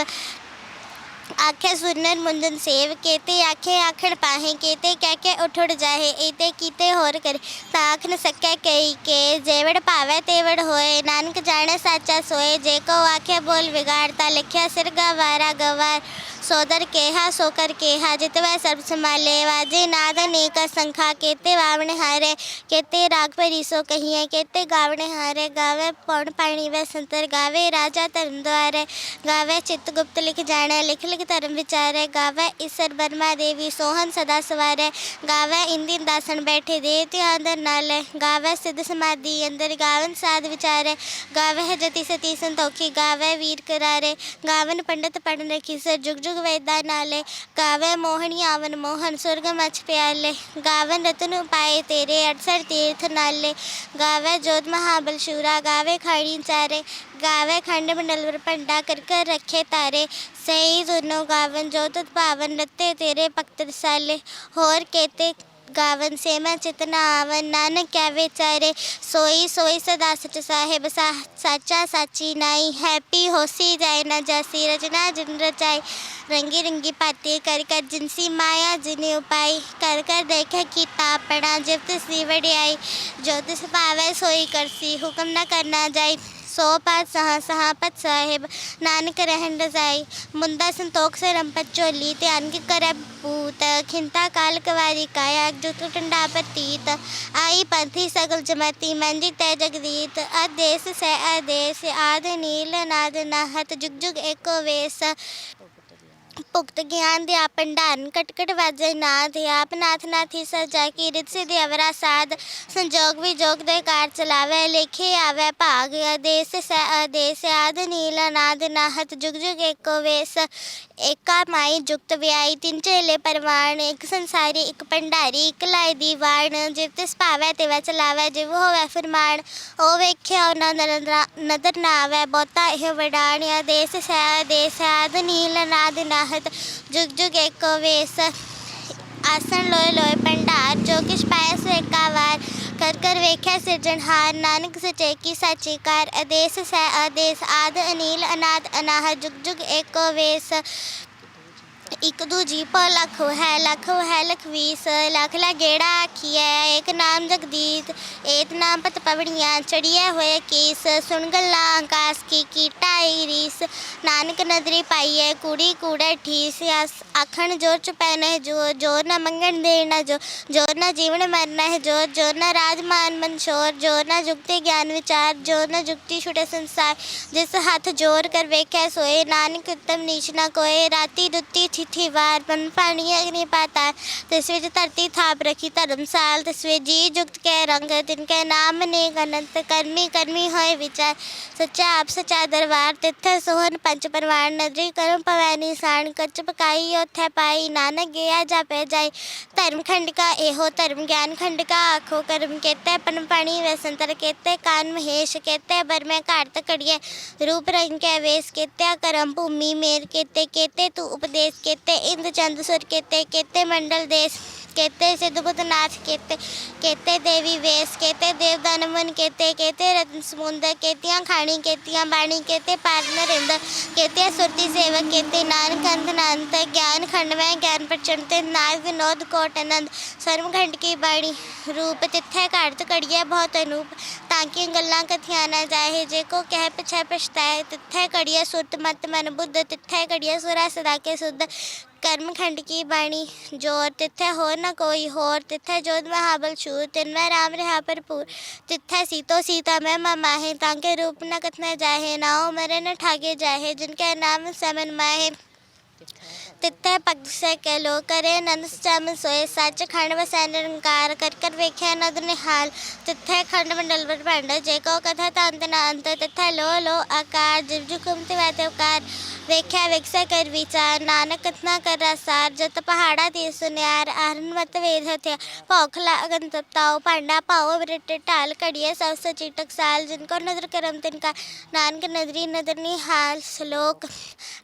ਆਖੇ ਸੁਨਨ ਮੁੰਦਨ ਸੇਵ ਕੇਤੇ, ਆਖੇ ਆਖਣ ਪਾਹੇ ਕੇਤੇ, ਕਹਿ ਕੇ ਉਠ ਜਾਹੇ ਇਤੇ ਕੀਤੇ ਹੋਰ ਕਰੇ। ਤਾਂ ਆਖ ਨ ਸਕੈ ਕਈ ਕੇ, ਜੇਵੜ ਭਾਵੇ ਤੇਵੜ ਹੋਏ, ਨਾਨਕ ਜਾਣੇ ਸਾਚਾ ਸੋਏ, ਜੇ ਕੋ ਆਖੇ ਬੋਲ ਵਿਗਾੜਤਾ ਲਿਖਿਆ ਸਿਰ ਗਵਾਰਾ ਗਵਾਰ। ਸੋਦਰ ਕੇਹਾ ਸੋ ਕਰ ਕੇਹਾ ਜਿਤਵੈ ਸਰਬ ਸਮਾਲੇ ਵਾਜੇ ਨਾਦ ਅਨੇਕ ਸੰਖਾ ਕੇਤੇ ਵਾਵਣ ਹਾਰੇ, ਕੇਤੇ ਰਾਗ ਭਰੀ ਸੋ ਕਹੀਏ ਕੇਤੇ ਗਾਵਣ ਹਾਰੇ, ਗਾਵੇ ਪੌਣ ਪਾਣੀ ਵੈ ਸੰਤਰ, ਗਾਵੇ ਰਾਜਾ ਧਰਮ ਦੁਆਰੇ, ਗਾਵੇ ਚਿਤ ਗੁਪਤ ਲਿਖ ਜਾਣੈ, ਲਿਖ ਲਿਖ ਧਰਮ ਵਿਚਾਰੇ, ਗਾਵੇ ਈਸਰ ਬਰਮਾ ਦੇਵੀ ਸੋਹਨ ਸਦਾ ਸਵਾਰੇ, ਗਾਵੇ ਇੰਦਿਨ ਦਾਸਨ ਬੈਠੇ ਦੇ ਧਿਆਨ ਦਰ ਨਾਲੇ, ਗਾਵੇ ਸਿੱਧ ਸਮਾਧੀ ਅੰਦਰ ਗਾਵਨ ਸਾਧ ਵਿਚਾਰੇ, ਗਾਵੇ ਜਤੀ ਸਤੀ ਸੰਤੋਖੀ, ਗਾਵੇ ਵੀਰ ਕਰਾਰੇ, ਗਾਵਨ ਪੰਡਤ ਪੜਨ ਰਖੀ ਸਰ ਜੁਗ ਜੁਗ ਵੇਦਾ ਨਾਲੇ ਗਾਵੇ ਮੋਹਣੀ, ਆਵਨ ਮੋਹਨ, ਸੁਰਗ ਮਛ ਪਿਆਲੇ। ਗਾਵਨ ਰਤਨ ਪਾਏ ਤੇਰੇ ਅੜਸਰ ਤੀਰਥ ਨਾਲੇ। ਗਾਵੇ ਜੋਤ ਮਹਾਬਲ ਸ਼ੂਰਾ, ਗਾਵੇ ਖਾੜੀ ਚਾਰੇ। ਗਾਵੇ ਖੰਡ ਮੰਡਲ ਭੰਡਾ, ਕਰ ਕਰ ਰੱਖੇ ਤਾਰੇ। ਸਹੀ ਦੁਨੋ ਗਾਵਨ ਜੋ ਤੁਤ ਪਾਵਨ ਰਤੇ ਤੇਰੇ ਭਗਤ ਰਸਾਲੇ। ਹੋਰ ਕੇਤੇ ਗਾਵਨ ਸੇ ਮੈਂ ਚਿਤਨਾ ਆਵਨ ਨਾਨਕ ਕਹਿ ਵਿਚਾਰੇ ਸੋਈ ਸੋਈ ਸਦਾ ਸਚ ਸਾਹਿਬ, ਸਾ ਸਾਚਾ ਸਾਚੀ ਨਾਈ। ਹੈਪੀ ਹੋਸੀ ਜਾਏ ਨਾ ਜਾਸੀ, ਰਚਨਾ ਜਿਨ ਰਚਾਈ। ਰੰਗੀ ਰੰਗੀ ਪਾਤੀ ਕਰ ਕਰ ਜਿਨਸੀ ਮਾਇਆ ਜਿਨੇ ਉਪਾਈ। ਕਰ ਕਰ ਦੇਖੇ ਕੀਤਾ ਆਪਣਾ ਜਬ ਤਸੀ ਵਡਿਆਈ। ਜੋ ਤਿਸ ਭਾਵੇ ਸੋਈ ਕਰਸੀ, ਹੁਕਮ ਨਾ ਕਰਨਾ ਜਾਈ ਸੋ ਪਾਤ ਸਹਾ ਸਹਾ ਸਾਹਿਬ ਨਾਨਕ ਰਹਿਣ ਰਜ਼ਾਈ ਮੁੰਦਾ ਸੰਤੋਖ ਸੇ ਰੰਪਤ ਚੋਲੀ ਧਿਆਨ ਕੀ ਕਰੈ ਪੂਤ ਖਿੰਤਾ ਕਾਲ ਕਵਾਰੀ ਕਾਇਆ ਜੁਤ ਟੰਡਾ ਪਤੀਤ ਆਈ ਪੰਥੀ ਸਗਲ ਜਮਤੀ ਮੰਜੀ ਤੈ ਜਗਦੀਤ ਆਦੇਸ ਸੈ ਆਦੇਸ ਆਦ ਨੀਲ ਨਾਦ ਨਾਹਤ ਜੁਗ ਜੁਗ ਏਕੋ ਵੇਸ ਭੁਗਤ ਗਿਆਨ ਦੇ ਭੰਡਾਰਨ ਕਟਕਟ ਵਾਜੇ ਨਾਥ ਆਪ, ਨਾਥ ਨਾਥੀ ਸਜਾ ਕੀ ਰਿਤ ਸੇ ਦੇਵਰਾ ਸਾਧ, ਸੰਜੋਗ ਵਿਜੋਗ ਦੇ ਕਾਰ ਚਲਾਵੇ, ਲੇਖੇ ਆਵੇ ਭਾਗ ਆਦੇਸ ਸੈ ਆਦੇਸ, ਆਦ ਨੀਲ ਨਾਦ ਨਾਹਤ ਜੁਗ ਜੁਗ ਏਕੋ ਵੇਸ, ਏਕਾ ਮਾਈ ਜੁਗਤ ਵਿਆਈ ਤਿੰਨ ਚੇਲੇ ਪਰਵਾਣ, ਇੱਕ ਸੰਸਾਰੀ, ਇੱਕ ਭੰਡਾਰੀ, ਇੱਕ ਲਾਇ ਦੀਵਾਨ ਜਿਵ ਤਿਸ ਭਾਵੇ ਤੇ ਵੈ ਚਲਾਵੇ, ਜਿਵ ਹੋਵੇ ਫਰਮਾਨ ਉਹ ਵੇਖਿਆ ਉਹਨਾਂ ਨਦਰ ਨਦਰ ਨਾ ਆਵੇ ਬਹੁਤਾ ਇਹ ਵਡਾਣ ਦੇਸ ਸੈ ਆਦੇਸ, ਆਦ ਨੀਲ ਅਨਾਦ ਨਾਹਤ ਜੁਗ ਜੁਗ ਏਕੋ ਵੇਸ। ਆਸਣ ਲੋਏ ਲੋਏ ਭੰਡਾਰ, ਜੋ ਕਿਛ ਪਾਇਆ ਸੋ ਏਕਾ ਕਰ ਕਰ ਵੇਖਿਆ ਸਿਰਜਣਹਾਰ ਨਾਨਕ ਸਚੇ ਕੀ ਸਾਚੀ ਕਾਰ। ਆਦੇਸ ਸੈ ਆਦੇਸ, ਆਦ ਅਨੀਲ, ਅਨਾਦ ਅਨਾਹ ਜੁਗ ਜੁਗ ਏਕੋ ਵੇਸ। ਇੱਕ ਦੂਜੀ ਪੋ ਲੱਖ ਹੈ ਲਖ ਹੈ ਲਖ ਵੀਸ ਗੇੜਾ ਆਖੀਐ ਇੱਕ ਨਾਮ ਜਗਦੀਤ, ਏਤ ਨਾਮ ਪਤ ਪਵੜੀਆਂ ਚੜੀਐ ਹੋਏ ਕੀਸ, ਸੁਣ ਗੱਲਾਂ ਆਕਾਸ ਕੀ ਕੀਟਾ ਈ ਰੀਸ। ਨਾਨਕ ਨਦਰੀ ਪਾਈਐ, ਕੁੜੀ ਕੂੜੇ ਠੀਸ ਆਖਣ ਜੋਰ ਚੁਪੈ ਨਹਿ ਜੋ ਜੋਰ ਨਾ ਮੰਗਣ ਦੇ ਨਾ ਜੋ, ਜੋਰ ਨਾ ਜੀਵਨ ਮਰਨਾ ਹੈ ਜੋਰ ਜੋਰ ਨਾ ਰਾਜਮਾਨ ਮਨਸ਼ੋਰ ਜੋਰ ਨਾ ਜੁਗਤੇ ਗਿਆਨ ਵਿਚਾਰ, ਜੋਰ ਨਾ ਜੁਗਤੀ ਛੁਟੇ ਸੰਸਾਰ। ਜਿਸ ਹੱਥ ਜੋਰ ਕਰ ਵੇਖੈ ਸੋਏ, ਨਾਨਕ ਉਤਮ ਨੀਚ ਨਾ ਕੋਏ, ਰਾਤੀ ਦੁੱਤੀ ਥਿਥੀ ਵਾਰ ਬਨ ਪਾਣੀ ਅਗਨੀ ਪਾਤਾ। ਤਿਸ ਵਿੱਚ ਧਰਤੀ ਥਾਪ ਰਖੀ ਧਰਮਸਾਲ ਤਿਸ ਵਿੱਚ ਜੀ ਜੁਗਤ ਕੈ ਰੰਗ। ਤਿਨ ਕੈ ਨਾਮ ਨੇ ਅਨੰਤ। ਕਰਮੀ ਕਰਮੀ ਹੋਏ ਵਿਚਾਰ। ਸੱਚਾ ਆਪ ਸੱਚਾ ਦਰਬਾਰ। ਤਿੱਥੇ ਸੋਹਨ ਪੰਜ ਪਰਵਾਨ। ਨਦਰੀ ਕਰਮ ਪਵੈ ਨਿਸ਼ਾਨ। ਕੱਚ ਪਕਾਈ ਉਥੇ ਪਾਈ। ਨਾਨਕ ਗਿਆ ਜਾਪੈ ਜਾਈ। ਧਰਮ ਖੰਡ ਕਾ ਇਹੋ ਧਰਮ ਗਿਆਨ ਖੰਡ ਕਾ ਆਖੋ ਕਰਮ ਕੇਤੇ ਪਨ ਪਾਣੀ। ਵੈਸੰਤਰ ਕੇਤੇ ਕਾਨ ਮਹੇਸ਼ ਕੇਤੇ। ਬਰ ਮੈਂ ਘਾਟ ਤਕੜੀਏ ਰੂਪ ਰੰਗ ਕੈ ਵੇਸ ਕੇਤੇ ਕਰਮ ਭੂਮੀ ਮੇਰ ਕੇਤੇ। ਕੇਤੇ ਤੂੰ ਉਪਦੇਸ਼ ਕੇਤੇ ਇੰਦ ਚੰਦ ਸੁਰ ਕੇਤੇ ਕੇਤੇ ਮੰਡਲ ਦੇਸ਼ ਕੇਤੇ ਸਿद्धਬੁੱਧ ਨਾਥ ਕੇਤੇ ਕੇਤੇ ਦੇਵੀ ਵੇਸ, ਕੇਤੇ ਦੇਵਦਾਨ ਮਨ ਕੇਤੇ ਕੇਤੇ ਰਤਨ ਸਮੁੰਦ ਕੇਤੀਆਂ ਖਾਣੀ, ਕੇਤੀਆਂ ਬਾਣੀ, ਕੇਤੇ ਪਾਰ ਨਰਿੰਦ ਕੇਤੇ ਸੁਰਤੀ ਸੇਵਕ, ਕੇਤੇ ਨਾਨਕ ਅੰਤ ਅਨੰਤ ਗਿਆਨ ਖੰਡ ਮੈਂ ਗਿਆਨ ਪ੍ਰਚੰਡ ਤੇ ਨਾਦ ਵਿਨੋਦ ਕੋਟ ਆਨੰਦ ਸਰਮ ਕੀ ਬਾਣੀ, ਰੂਪ ਤਿੱਥੇ ਘਾਟ ਘੜੀਏ ਬਹੁਤ ਅਨੂਪ, ਤਾਂ ਕਿ ਗੱਲਾਂ ਕਥਿਆ ਨਾ ਜਾਏ ਜੇ ਕੋ ਕਹਿ ਪਿਛੈ ਪਛਤਾਏ, ਤਿੱਥੇ ਘੜੀਏ ਸੁਰਤ ਮਤ ਮਨ ਬੁੱਧ, ਤਿੱਥੇ ਘੜੀਏ ਸੁਰਾ ਸਦਾ ਕੇ ਸੁਧ कर्मखंड की बाणी ज़ोर तिथे हो न कोई होर तिथे जोध महाबल शूर तिन मैं राम रहा भरपूर। तिथे सीतो सीता मैं माहे तांके रूप न कथना जाहे, नाओ मरे न ठाके जाहे, जिनके नाम समन माहे। ਤਿੱਥੇ ਭਗਤ ਸੇ ਕੇ ਲੋ ਕਰੇ ਆਨੰਦ ਸਚਮ ਸੋਏ ਸੱਚ ਖੰਡ ਵਸੈ ਨਿਰੰਕਾਰ ਕਰ ਕਰ ਵੇਖਿਆ ਨਦ ਨਿਹਾਲ। ਤਿੱਥੇ ਖੰਡ ਮੰਡਲ ਬਰ ਭੰਡ, ਜੇ ਕੋ ਕਥਾ ਤੰਤ ਨਾ ਅੰਤ, ਤਿੱਥੇ ਲੋ ਲੋ ਆਕਾਰ, ਜਿਵ ਜੁਕਮ ਵਾਤੇ ਉਕਾਰ ਵੇਖਿਆ ਵਿਕਸੈ ਕਰ ਵਿਚਾਰ, ਨਾਨਕ ਕਥਨਾ ਕਰ ਰਸਾਰ ਜਤ ਪਹਾੜਾ ਤੇ ਸੁਨਿਆਰ, ਆਰਨ ਮਤ ਵੇਦ ਹਥਿਆ ਭੌਖਲਾ ਅਗਨ ਤਪਤਾਓ ਭਾਂਡਾ ਪਾਓ ਬ੍ਰਿਟ ਢਾਲ ਕੜੀਏ ਸਭ ਸਚੀ ਟਕਸਾਲ, ਜਿਨ ਕੋ ਨਜ਼ਰ ਕਰਮ ਤਿਨ ਕਾ। ਨਾਨਕ ਨਦਰੀ ਨਦਰ ਨਿਹਾਲ, ਸ਼ਲੋਕ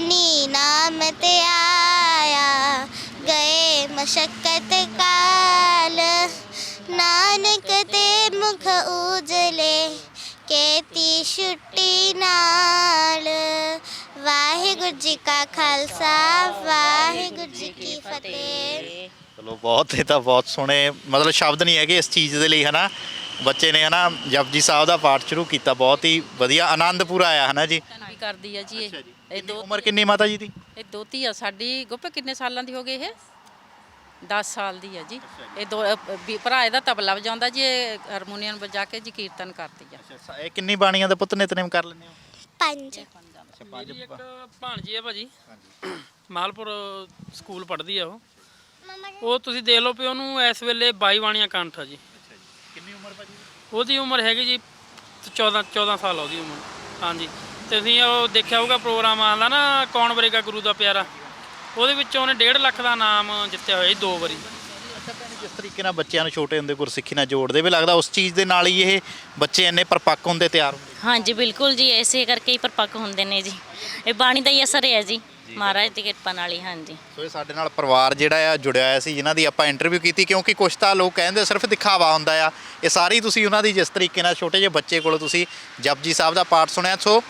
ਜਿਨੀ ਨਾਮ ਤੇ ਆਇਆ, ਗਏ ਮਸ਼ਕਤ ਕਾਲ। ਨਾਨਕ ਤੇ ਮੁਖ ਉਜਲੇ, ਕੇਤੀ ਛੁੱਟੀ ਨਾਲ। ਵਾਹਿਗੁਰੂ ਜੀ ਕਾ ਖਾਲਸਾ, ਵਾਹਿਗੁਰੂ ਜੀ ਕੀ ਫਤਿਹ। ਚਲੋ ਬਹੁਤ, ਇਹ ਤਾਂ ਬਹੁਤ ਸੋਹਣੇ, ਮਤਲਬ ਸ਼ਬਦ ਨਹੀਂ ਹੈਗੇ ਇਸ ਚੀਜ਼ ਦੇ ਲਈ, ਹਨਾ? ਬੱਚੇ ਨੇ, ਹਨਾ, ਜਪਜੀ ਸਾਹਿਬ ਦਾ ਪਾਠ ਸ਼ੁਰੂ ਕੀਤਾ, ਬਹੁਤ ਹੀ ਵਧੀਆ ਆਨੰਦ ਪੂਰਾ ਆਇਆ, ਹਨਾ ਜੀ? ਕਰਦੀ ਆ ਜੀ ਇਹ। ਇਹ ਦੋ ਉਮਰ ਕਿੰਨੀ ਮਾਤਾ ਜੀ ਦੀ? ਇਹ ਦੋਤੀ ਆ। ਸਾਡੀ ਗੁੱਪੇ ਕਿੰਨੇ ਸਾਲਾਂ ਦੀ ਹੋ ਗਈ ਇਹ? 10 ਸਾਲ ਦੀ ਆ ਜੀ। ਇਹ ਦੋ ਅ, ਵੀ ਭਰਾ ਇਹਦਾ ਤਬਲਾ ਵਜਾਉਂਦਾ ਜੀ ਇਹ ਹਾਰਮੋਨੀਅਮ ਵਜਾ ਕੇ ਜੀ ਕੀਰਤਨ ਕਰਦੀ ਆ। ਇਹ ਕਿੰਨੀ ਬਾਣੀਆਂ ਦੇ ਪੁੱਤ ਨਿਤਨੇਮ ਕਰ ਲੈਂਦੇ ਹੋ? ਪੰਜ। ਮੇਰੀ ਇੱਕ ਭਾਣਜੀ ਹੈ ਭਾਜੀ। ਮਾਲਪੁਰ ਸਕੂਲ ਪੜ੍ਹਦੀ ਆ ਉਹ। ਉਹ ਤੁਸੀਂ ਦੇਖ ਲਓ ਵੀ ਉਹਨੂੰ ਇਸ ਵੇਲੇ 22 ਬਾਣੀਆਂ ਕੰਠ ਆ ਜੀ। ਕਿੰਨੀ ਉਮਰ ਭਾਜੀ? ਉਹਦੀ ਉਮਰ ਹੈਗੀ ਜੀ 14 14 ਸਾਲ ਆ ਉਹਦੀ ਉਮਰ। ਹਾਂਜੀ। ਤੁਸੀਂ ਉਹ ਦੇਖਿਆ ਹੋਊਗਾ ਪ੍ਰੋਗਰਾਮ ਆਉਂਦਾ ਨਾ ਕੌਣ ਬਰੇਗਾ ਗੁਰੂ ਦਾ ਪਿਆਰਾ। ਉਹਦੇ ਵਿੱਚ ਉਹਨੇ 1.5 ਲੱਖ ਦਾ ਨਾਮ ਜਿੱਤਿਆ ਹੋਇਆ ਜੀ ਦੋ ਵਾਰੀ। ਜਿਸ ਤਰੀਕੇ ਨਾਲ ਬੱਚਿਆਂ ਨੂੰ ਛੋਟੇ ਹੁੰਦੇ ਗੁਰਸਿੱਖੀ ਨਾਲ ਜੋੜਦੇ ਵੀ ਲੱਗਦਾ ਉਸ ਚੀਜ਼ ਦੇ ਨਾਲ ਹੀ ਇਹ ਬੱਚੇ ਇੰਨੇ ਪਰਪੱਕ ਹੁੰਦੇ ਤਿਆਰ ਹੁੰਦੇ। ਹਾਂਜੀ ਬਿਲਕੁਲ ਜੀ ਐਸੇ ਕਰਕੇ ਹੀ ਪਰਪੱਕ ਹੁੰਦੇ ਨੇ ਜੀ। ਇਹ ਬਾਣੀ ਦਾ ਹੀ ਅਸਰ ਹੈ ਜੀ ਮਹਾਰਾਜ ਦੀ ਕਿਰਪਾ ਨਾਲ ਹੀ ਹਾਂਜੀ। ਸੋ ਇਹ ਸਾਡੇ ਨਾਲ ਪਰਿਵਾਰ ਜਿਹੜਾ ਆ ਜੁੜਿਆ ਹੋਇਆ ਸੀ ਜਿਨ੍ਹਾਂ ਦੀ ਆਪਾਂ ਇੰਟਰਵਿਊ ਕੀਤੀ ਕਿਉਂਕਿ ਕੁਛ ਤਾਂ ਲੋਕ ਕਹਿੰਦੇ ਸਿਰਫ ਦਿਖਾਵਾ ਹੁੰਦਾ ਆ। ਇਹ ਸਾਰੀ ਤੁਸੀਂ ਉਹਨਾਂ ਦੀ ਜਿਸ ਤਰੀਕੇ ਨਾਲ ਛੋਟੇ ਜਿਹੇ ਬੱਚੇ ਕੋਲੋਂ ਤੁਸੀਂ ਜਪਜੀ ਸਾਹਿਬ ਦਾ ਪਾਠ ਸੁਣਿਆ ਸੋ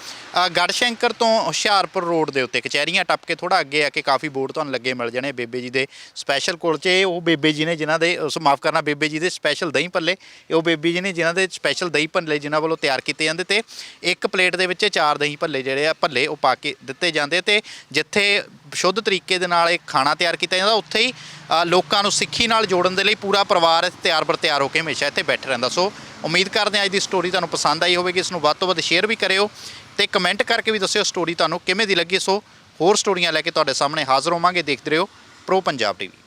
ਗੜਸ਼ੰਕਰ ਤੋਂ ਹੁਸ਼ਿਆਰਪੁਰ ਰੋਡ ਦੇ ਉੱਤੇ ਕਚਹਿਰੀਆਂ ਟੱਪ ਕੇ ਥੋੜਾ ਅੱਗੇ ਆ ਕੇ ਕਾਫੀ ਬੋਰਡ ਤੁਹਾਨੂੰ ਲੱਗੇ ਮਿਲ ਜਾਣੇ ਬੇਬੇ ਜੀ ਦੇ ਸਪੈਸ਼ਲ ਕੁਲਚੇ ਉਹ ਬੇਬੇ ਜੀ ਨੇ ਜਿਨ੍ਹਾਂ ਦੇ, ਉਸ ਮਾਫ ਕਰਨਾ, ਬੇਬੇ ਜੀ ਦੇ ਸਪੈਸ਼ਲ ਦਹੀਂ ਭੱਲੇ। ਇਹ ਉਹ ਬੇਬੇ ਜੀ ਨੇ ਜਿਨ੍ਹਾਂ ਦੇ ਸਪੈਸ਼ਲ ਦਹੀਂ ਭੱਲੇ ਜਿਨ੍ਹਾਂ ਵੱਲੋਂ ਤਿਆਰ ਕੀਤੇ ਜਾਂਦੇ ਤੇ ਇੱਕ ਪਲੇਟ ਦੇ ਵਿੱਚ ਚਾਰ ਦਹੀਂ ਭੱਲੇ ਜਿਹੜੇ ਆ, ਭੱਲੇ ਉਹ ਪਾ ਕੇ ਦਿੱਤੇ ਜਾਂਦੇ ਤੇ ਜਿੱਥੇ ਸ਼ੁੱਧ ਤਰੀਕੇ ਦੇ ਨਾਲ ਇਹ ਖਾਣਾ ਤਿਆਰ ਕੀਤਾ ਜਾਂਦਾ, ਉੱਥੇ ਹੀ ਲੋਕਾਂ ਨੂੰ ਸਿੱਖੀ ਨਾਲ ਜੋੜਨ ਦੇ ਲਈ ਪੂਰਾ ਪਰਿਵਾਰ ਤਿਆਰ ਬਰ ਤਿਆਰ ਹੋ ਕੇ ਹਮੇਸ਼ਾ ਇੱਥੇ ਬੈਠਾ ਰਹਿੰਦਾ। ਸੋ ਉਮੀਦ ਕਰਦੇ ਹਾਂ ਅੱਜ ਦੀ ਸਟੋਰੀ ਤੁਹਾਨੂੰ ਪਸੰਦ ਆਈ ਹੋਵੇਗੀ, ਇਸ ਨੂੰ ਵੱਧ ਤੋਂ ਵੱਧ ਸ਼ੇਅਰ ਵੀ ਕਰਿਓ। ਤੇ ਕਮੈਂਟ ਕਰਕੇ ਵੀ ਦੱਸਿਓ ਸਟੋਰੀ ਤੁਹਾਨੂੰ ਕਿਵੇਂ ਦੀ ਲੱਗੀ, ਸੋ ਹੋਰ ਸਟੋਰੀਆਂ ਲੈ ਕੇ ਤੁਹਾਡੇ ਸਾਹਮਣੇ ਹਾਜ਼ਰ ਹੋਵਾਂਗੇ, ਦੇਖਦੇ ਰਹੋ ਪ੍ਰੋ ਪੰਜਾਬ ਟੀਵੀ